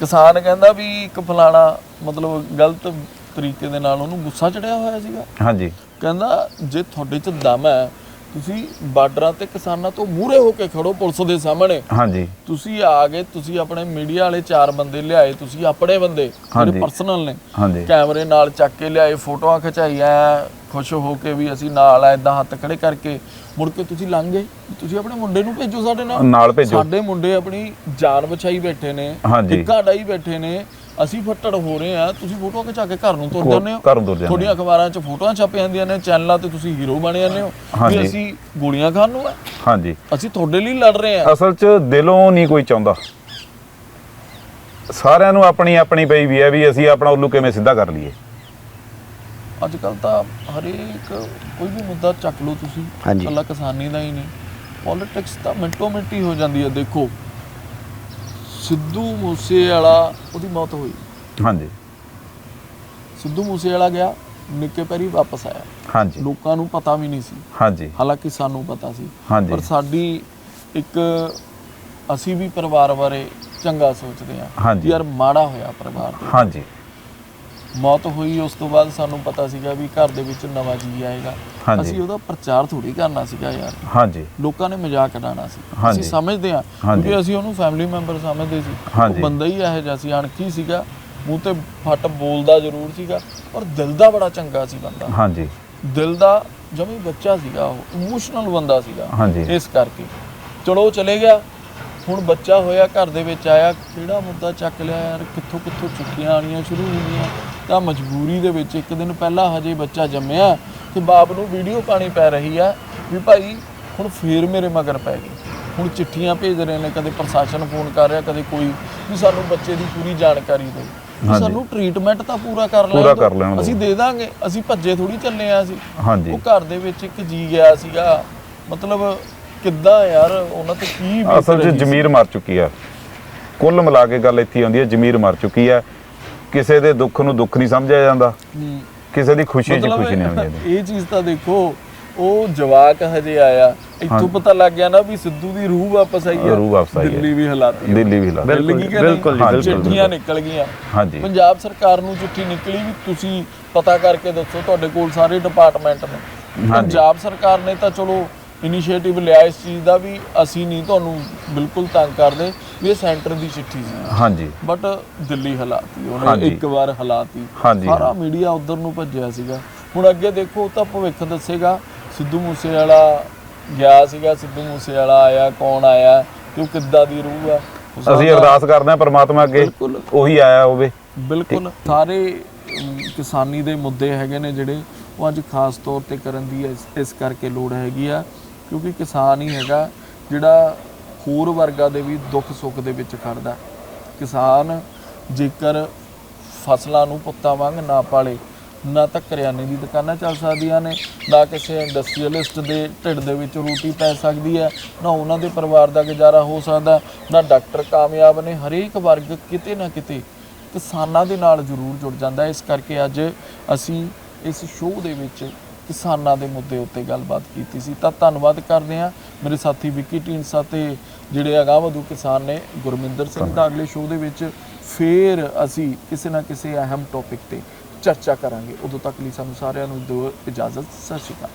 ਕਿਸਾਨ ਕਹਿੰਦਾ ਵੀ ਇੱਕ ਫਲਾਣਾ ਮਤਲਬ ਗਲਤ ਤਰੀਕੇ ਦੇ ਨਾਲ ਉਹਨੂੰ ਗੁੱਸਾ ਚੜਿਆ ਹੋਇਆ ਸੀਗਾ। ਹਾਂਜੀ। ਕਹਿੰਦਾ ਜੇ ਤੁਹਾਡੇ 'ਚ ਦਮ ਹੈ ਤੁਸੀਂ ਬਾਰਡਰਾਂ ਤੇ ਕਿਸਾਨਾਂ ਤੋਂ ਮੂਹਰੇ ਹੋ ਕੇ ਖੜੋ ਪੁਲਿਸ ਦੇ ਸਾਹਮਣੇ। ਹਾਂਜੀ। ਤੁਸੀਂ ਆ ਗਏ ਤੁਸੀਂ ਆਪਣੇ ਮੀਡੀਆ ਵਾਲੇ ਚਾਰ ਬੰਦੇ ਲਿਆਏ ਤੁਸੀਂ ਆਪਣੇ ਬੰਦੇ। ਜਿਹੜੇ ਪਰਸਨਲ ਨੇ। ਕੈਮਰੇ ਨਾਲ ਚੱਕ ਕੇ ਲਿਆਏ ਫੋਟੋਆਂ ਖਿਚਾਈਆਂ ਖੁਸ਼ ਹੋ ਕੇ ਵੀ ਅਸੀਂ ਨਾਲ ਆ ਇਦਾਂ ਹੱਥ ਖੜੇ ਕਰਕੇ ਮੁੜ ਕੇ ਤੁਸੀਂ ਲੰਘ ਗਏ। ਤੁਸੀਂ ਆਪਣੇ ਮੁੰਡੇ ਨੂੰ ਭੇਜੋ ਸਾਡੇ ਨਾਲ। ਨਾਲ ਭੇਜੋ। ਸਾਡੇ ਮੁੰਡੇ ਆਪਣੀ ਜਾਨ ਬਚਾਈ ਬੈਠੇ ਨੇ। ਟਿੱਕਾ ਡਾਈ ਬੈਠੇ ਨੇ। ਅਸੀਂ ਫੱਟੜ ਹੋ ਰਹੇ ਆ ਤੁਸੀਂ ਫੋਟੋਆਂ ਖਿਚਾ ਕੇ ਘਰ ਨੂੰ ਤੁਰ ਜਾਂਦੇ ਹੋ। ਘਰ ਨੂੰ ਤੁਰ ਜਾਂਦੇ ਤੁਹਾਡੀਆਂ ਅਖਬਾਰਾਂ 'ਚ ਫੋਟੋਆਂ ਛਪ ਜਾਂਦੀਆਂ ਨੇ ਚੈਨਲਾਂ ਤੇ ਤੁਸੀਂ ਹੀਰੋ ਬਣ ਜਾਂਦੇ ਹੋ। ਵੀ ਅਸੀਂ ਗੋਲੀਆਂ ਖਾਣ ਨੂੰ ਆ ਹਾਂਜੀ। ਅਸੀਂ ਤੁਹਾਡੇ ਲਈ ਲੜ ਰਹੇ ਆ ਅਸਲ 'ਚ ਦਿਲੋਂ ਨਹੀਂ ਕੋਈ ਚਾਹੁੰਦਾ। ਸਾਰਿਆਂ ਨੂੰ ਆਪਣੀ ਆਪਣੀ ਪਈ ਵੀ ਹੈ ਵੀ ਅਸੀਂ ਆਪਣਾ ਉੱਲੂ ਕਿਵੇਂ ਸਿੱਧਾ ਕਰ ਲਈਏ। ਅੱਜ ਕੱਲ ਤਾਂ ਹਰੇਕ ਕੋਈ ਵੀ ਮੁੱਦਾ ਚੱਕ ਲਓ ਤੁਸੀਂ। ਇਕੱਲਾ ਕਿਸਾਨੀ ਦਾ ਹੀ ਨਹੀਂ। ਪੋਲਿਟਿਕਸ ਤਾਂ ਮਿੰਟੋ ਮਿੰਟ ਹੀ ਹੋ ਜਾਂਦੀ ਹੈ ਦੇਖੋ। ਸਿੱਧੂ ਮੂਸੇ ਵਾਲਾ ਉਹਦੀ ਮੌਤ ਹੋਈ। ਹਾਂਜੀ। ਸਿੱਧੂ ਮੂਸੇ ਵਾਲਾ ਗਿਆ ਨਿੱਕੇ ਪੈਰੀ ਵਾਪਸ ਆਇਆ। ਹਾਂਜੀ। ਲੋਕਾਂ ਨੂੰ ਪਤਾ ਵੀ ਨਹੀਂ ਸੀ। ਹਾਂਜੀ। ਹਾਲਾਂਕਿ ਸਾਨੂੰ ਪਤਾ ਸੀ। ਪਰ ਸਾਡੀ ਇੱਕ ਅਸੀਂ ਵੀ ਪਰਿਵਾਰ ਬਾਰੇ ਚੰਗਾ ਸੋਚਦੇ ਹਾਂਜੀ। ਯਾਰ ਮਾੜਾ ਹੋਇਆ ਪਰਿਵਾਰ ਤੇ ਹਾਂਜੀ। ਮੌਤ ਹੋਈ ਉਸ ਤੋਂ ਬਾਅਦ ਸਾਨੂੰ ਪਤਾ ਸੀਗਾ ਵੀ ਘਰ ਦੇ ਵਿੱਚ ਨਵਾਂ ਜੀ ਆਏਗਾ। ਹਾਂਜੀ। ਅਸੀਂ ਉਹਦਾ ਪ੍ਰਚਾਰ ਥੋੜੀ ਕਰਨਾ ਸੀਗਾ ਯਾਰ। ਹਾਂਜੀ। ਲੋਕਾਂ ਨੇ ਮਜ਼ਾਕ ਉਡਾਉਣਾ ਸੀ। ਹਾਂਜੀ। ਅਸੀਂ ਸਮਝਦੇ ਹਾਂ ਹਾਂਜੀ। ਕਿਉਂਕਿ ਅਸੀਂ ਉਹਨੂੰ ਫੈਮਿਲੀ ਮੈਂਬਰ ਸਮਝਦੇ ਸੀ। ਉਹ। ਬੰਦਾ ਹੀ ਇਹੋ ਜਿਹਾ ਸੀ ਅਣਖੀ ਸੀਗਾ। ਮੂੰਹ ਤੇ ਫੱਟ ਬੋਲਦਾ ਜ਼ਰੂਰ ਸੀਗਾ ਪਰ ਦਿਲ ਦਾ ਬੜਾ ਚੰਗਾ ਸੀ ਬੰਦਾ। ਹਾਂਜੀ। ਦਿਲ ਦਾ ਜਮੀ ਬੱਚਾ ਸੀਗਾ ਉਹ ਇਮੋਸ਼ਨਲ ਬੰਦਾ ਸੀਗਾ। ਹਾਂਜੀ। ਇਸ ਕਰਕੇ। ਚਲੋ ਉਹ ਚਲੇ ਗਿਆ। ਹੁਣ ਬੱਚਾ ਹੋਇਆ ਘਰ ਦੇ ਵਿੱਚ ਆਇਆ। ਕਿਹੜਾ ਮੁੱਦਾ ਚੱਕ ਲਿਆ ਯਾਰ? ਕਿੱਥੋਂ ਕਿੱਥੋਂ ਚੁੱਕੀਆਂ ਆਣੀਆਂ ਸ਼ੁਰੂ ਹੋਈਆਂ ਤਾਂ ਮਜਬੂਰੀ ਦੇ ਵਿੱਚ ਇੱਕ ਦਿਨ ਪਹਿਲਾਂ ਹਜੇ ਬੱਚਾ ਜੰਮਿਆ ਤੇ ਬਾਪ ਨੂੰ ਵੀਡੀਓ ਪਾਣੀ ਪੈ ਰਹੀ ਆ ਵੀ ਭਾਈ ਹੁਣ ਫੇਰ ਮੇਰੇ ਮਗਰ ਪੈ ਗਏ ਹੁਣ ਚਿੱਠੀਆਂ ਭੇਜ ਰਹੇ ਨੇ ਕਦੇ ਪ੍ਰਸ਼ਾਸਨ ਫੋਨ ਕਰ ਰਿਹਾ ਕਦੇ ਕੋਈ ਵੀ ਸਾਨੂੰ ਬੱਚੇ ਦੀ ਪੂਰੀ ਜਾਣਕਾਰੀ ਦਿਓ ਵੀ। ਸਾਨੂੰ ਟ੍ਰੀਟਮੈਂਟ ਤਾਂ ਪੂਰਾ ਕਰ ਲੈਣ ਪੂਰਾ। ਕਰ ਲੈਣ ਦਿਓ। ਅਸੀਂ ਦੇ ਦਾਂਗੇ ਅਸੀਂ ਭੱਜੇ ਥੋੜੀ ਚੱਲੇ ਆ ਅਸੀਂ ਹਾਂਜੀ ਉਹ ਘਰ ਦੇ ਵਿੱਚ ਇੱਕ ਜੀ ਗਿਆ ਸੀਗਾ ਮਤਲਬ ਕਿੱਦਾਂ ਯਾਰ ਉਹਨਾਂ ਤੇ ਕੀ ਬੀਤ ਅਸਲ 'ਚ ਰਹੀ ਸੀ। ਜ਼ਮੀਰ ਮਰ ਚੁੱਕੀ ਆ ਕੁੱਲ ਮਿਲਾ ਕੇ ਗੱਲ ਇੱਥੇ ਆਉਂਦੀ ਹੈ ਜ਼ਮੀਰ ਮਰ ਚੁੱਕੀ ਆ ਕਿਸੇ ਦੇ ਦੁੱਖ ਨੂੰ ਦੁੱਖ ਨਹੀਂ ਸਮਝਿਆ ਜਾਂਦਾ ਹੂੰ। ਕਿਸੇ ਦੀ ਖੁਸ਼ੀ 'ਚ ਖੁਸ਼ੀ ਨਹੀਂ ਆਉਂਦੀ ਜਾਂਦੀ ਇਹ ਚੀਜ਼ ਤਾਂ ਦੇਖੋ ਉਹ ਜਵਾਕ ਹਜੇ ਆਇਆ ਇੱਥੋਂ। ਪਤਾ ਲੱਗ ਗਿਆ ਨਾ ਵੀ ਸਿੱਧੂ ਦੀ ਰੂਹ ਵਾਪਸ ਆਈ ਹੈ ਰੂਹ ਵਾਪਸ ਆਈ ਹੈ। ਦਿੱਲੀ ਵੀ ਹਲਾਤੀ ਦਿੱਲੀ ਵੀ ਲਾ ਬਿਲਕੁਲ ਬਿਲਕੁਲ, ਬਿਲਕੁਲ ਜੀ, ਬਿਲਕੁਲ, ਚਿੱਠੀਆਂ। ਨਿਕਲ ਗਈਆਂ ਹਾਂਜੀ ਪੰਜਾਬ ਸਰਕਾਰ ਨੂੰ ਚਿੱਠੀ ਨਿਕਲੀ ਵੀ ਤੁਸੀਂ ਪਤਾ ਕਰਕੇ ਦੱਸੋ ਤੁਹਾਡੇ ਕੋਲ ਸਾਰੇ ਡਿਪਾਰਟਮੈਂਟ ਨੇ। ਪੰਜਾਬ ਸਰਕਾਰ ਨੇ ਤਾਂ ਚਲੋ ਇਨੀਸ਼ੀਏਟਿਵ ਲਿਆ ਇਸ ਚੀਜ਼ ਦਾ ਵੀ ਅਸੀਂ ਨਹੀਂ ਤੁਹਾਨੂੰ ਬਿਲਕੁਲ ਤੰਗ ਕਰਦੇ ਵੀ ਇਹ ਸੈਂਟਰ ਦੀ ਚਿੱਠੀ ਸੀ। ਹਾਂਜੀ। ਬਟ ਦਿੱਲੀ ਹਲਾਤੀ ਉਹਨੇ। ਇੱਕ ਵਾਰ ਹਲਾਤੀ। ਸਾਰਾ ਮੀਡੀਆ ਉਧਰ ਨੂੰ ਭੱਜਿਆ ਸੀਗਾ। ਹੁਣ ਅੱਗੇ ਦੇਖੋ ਤਾਂ ਭਵਿੱਖ ਦੱਸੇਗਾ ਸਿੱਧੂ ਮੂਸੇ ਵਾਲਾ ਗਿਆ ਸੀਗਾ ਸਿੱਧੂ ਮੂਸੇ ਵਾਲਾ ਆਇਆ ਕੌਣ ਆਇਆ ਤੇ ਉਹ ਕਿੱਦਾਂ ਦੀ ਰੂਹ ਆ? ਅਸੀਂ ਅਰਦਾਸ ਕਰਦੇ ਹਾਂ ਪਰਮਾਤਮਾ ਅੱਗੇ। ਉਹੀ ਆਇਆ ਹੋਵੇ। ਬਿਲਕੁਲ। ਸਾਰੇ ਕਿਸਾਨੀ ਦੇ ਮੁੱਦੇ ਹੈਗੇ ਨੇ ਜਿਹੜੇ ਉਹ ਅੱਜ ਖਾਸ ਤੌਰ ਤੇ ਕਰਨ ਦੀ ਇਸ ਕਰਕੇ ਲੋੜ ਹੈਗੀ ਆ। ਕਿਉਂਕਿ ਕਿਸਾਨ ਹੀ ਹੈਗਾ ਜਿਹੜਾ ਹੋਰ ਵਰਗਾ ਦੇ ਵੀ ਦੁੱਖ ਸੁੱਖ ਦੇ ਵਿੱਚ ਖੜਦਾ। ਕਿਸਾਨ ਜੇਕਰ ਫਸਲਾਂ ਨੂੰ ਪੁੱਤਾਂ ਵਾਂਗ ਨਾ ਪਾਲੇ, ਨਾ ਤਾਂ ਕਰਿਆਨੇ ਦੀ ਦੁਕਾਨਾਂ ਚੱਲ ਸਕਦੀਆਂ ਨੇ, ਨਾ ਕਿਸੇ ਇੰਡਸਟਰੀਅਲਿਸਟ ਦੇ ਢਿੱਡ ਦੇ ਵਿੱਚ ਰੋਟੀ ਪੈ ਸਕਦੀ ਹੈ, ਨਾ ਉਹਨਾਂ ਦੇ ਪਰਿਵਾਰ ਦਾ ਗੁਜ਼ਾਰਾ ਹੋ ਸਕਦਾ, ਨਾ ਡਾਕਟਰ ਕਾਮਯਾਬ ਨੇ, ਹਰੇਕ ਵਰਗ ਕਿਤੇ ਨਾ ਕਿਤੇ ਕਿਸਾਨਾਂ ਦੇ ਨਾਲ ਜ਼ਰੂਰ ਜੁੜ ਜਾਂਦਾ ਇਸ ਕਰਕੇ ਅੱਜ ਅਸੀਂ ਇਸ ਸ਼ੋਅ ਦੇ ਵਿੱਚ ਕਿਸਾਨਾਂ ਦੇ ਮੁੱਦੇ ਉੱਤੇ ਗੱਲਬਾਤ ਕੀਤੀ ਸੀ। ਤਾਂ ਧੰਨਵਾਦ ਕਰਦੇ ਹਾਂ ਮੇਰੇ ਸਾਥੀ ਵਿੱਕੀ ਢੀਂਡਸਾ ਤੇ ਜਿਹੜੇ ਅਗਾਂਹਵਧੂ ਕਿਸਾਨ ਨੇ ਗੁਰਮਿੰਦਰ ਸਿੰਘ ਦਾ। ਅਗਲੇ ਸ਼ੋਅ ਦੇ ਵਿੱਚ ਫੇਰ ਅਸੀਂ ਕਿਸੇ ਨਾ ਕਿਸੇ ਅਹਿਮ ਟੌਪਿਕ ਤੇ ਚਰਚਾ ਕਰਾਂਗੇ। ਉਦੋਂ ਤੱਕ ਲਈ ਸਾਨੂੰ ਸਾਰਿਆਂ ਨੂੰ ਦਿਓ ਇਜਾਜ਼ਤ। ਸਤਿ ਸ਼੍ਰੀ ਅਕਾਲ।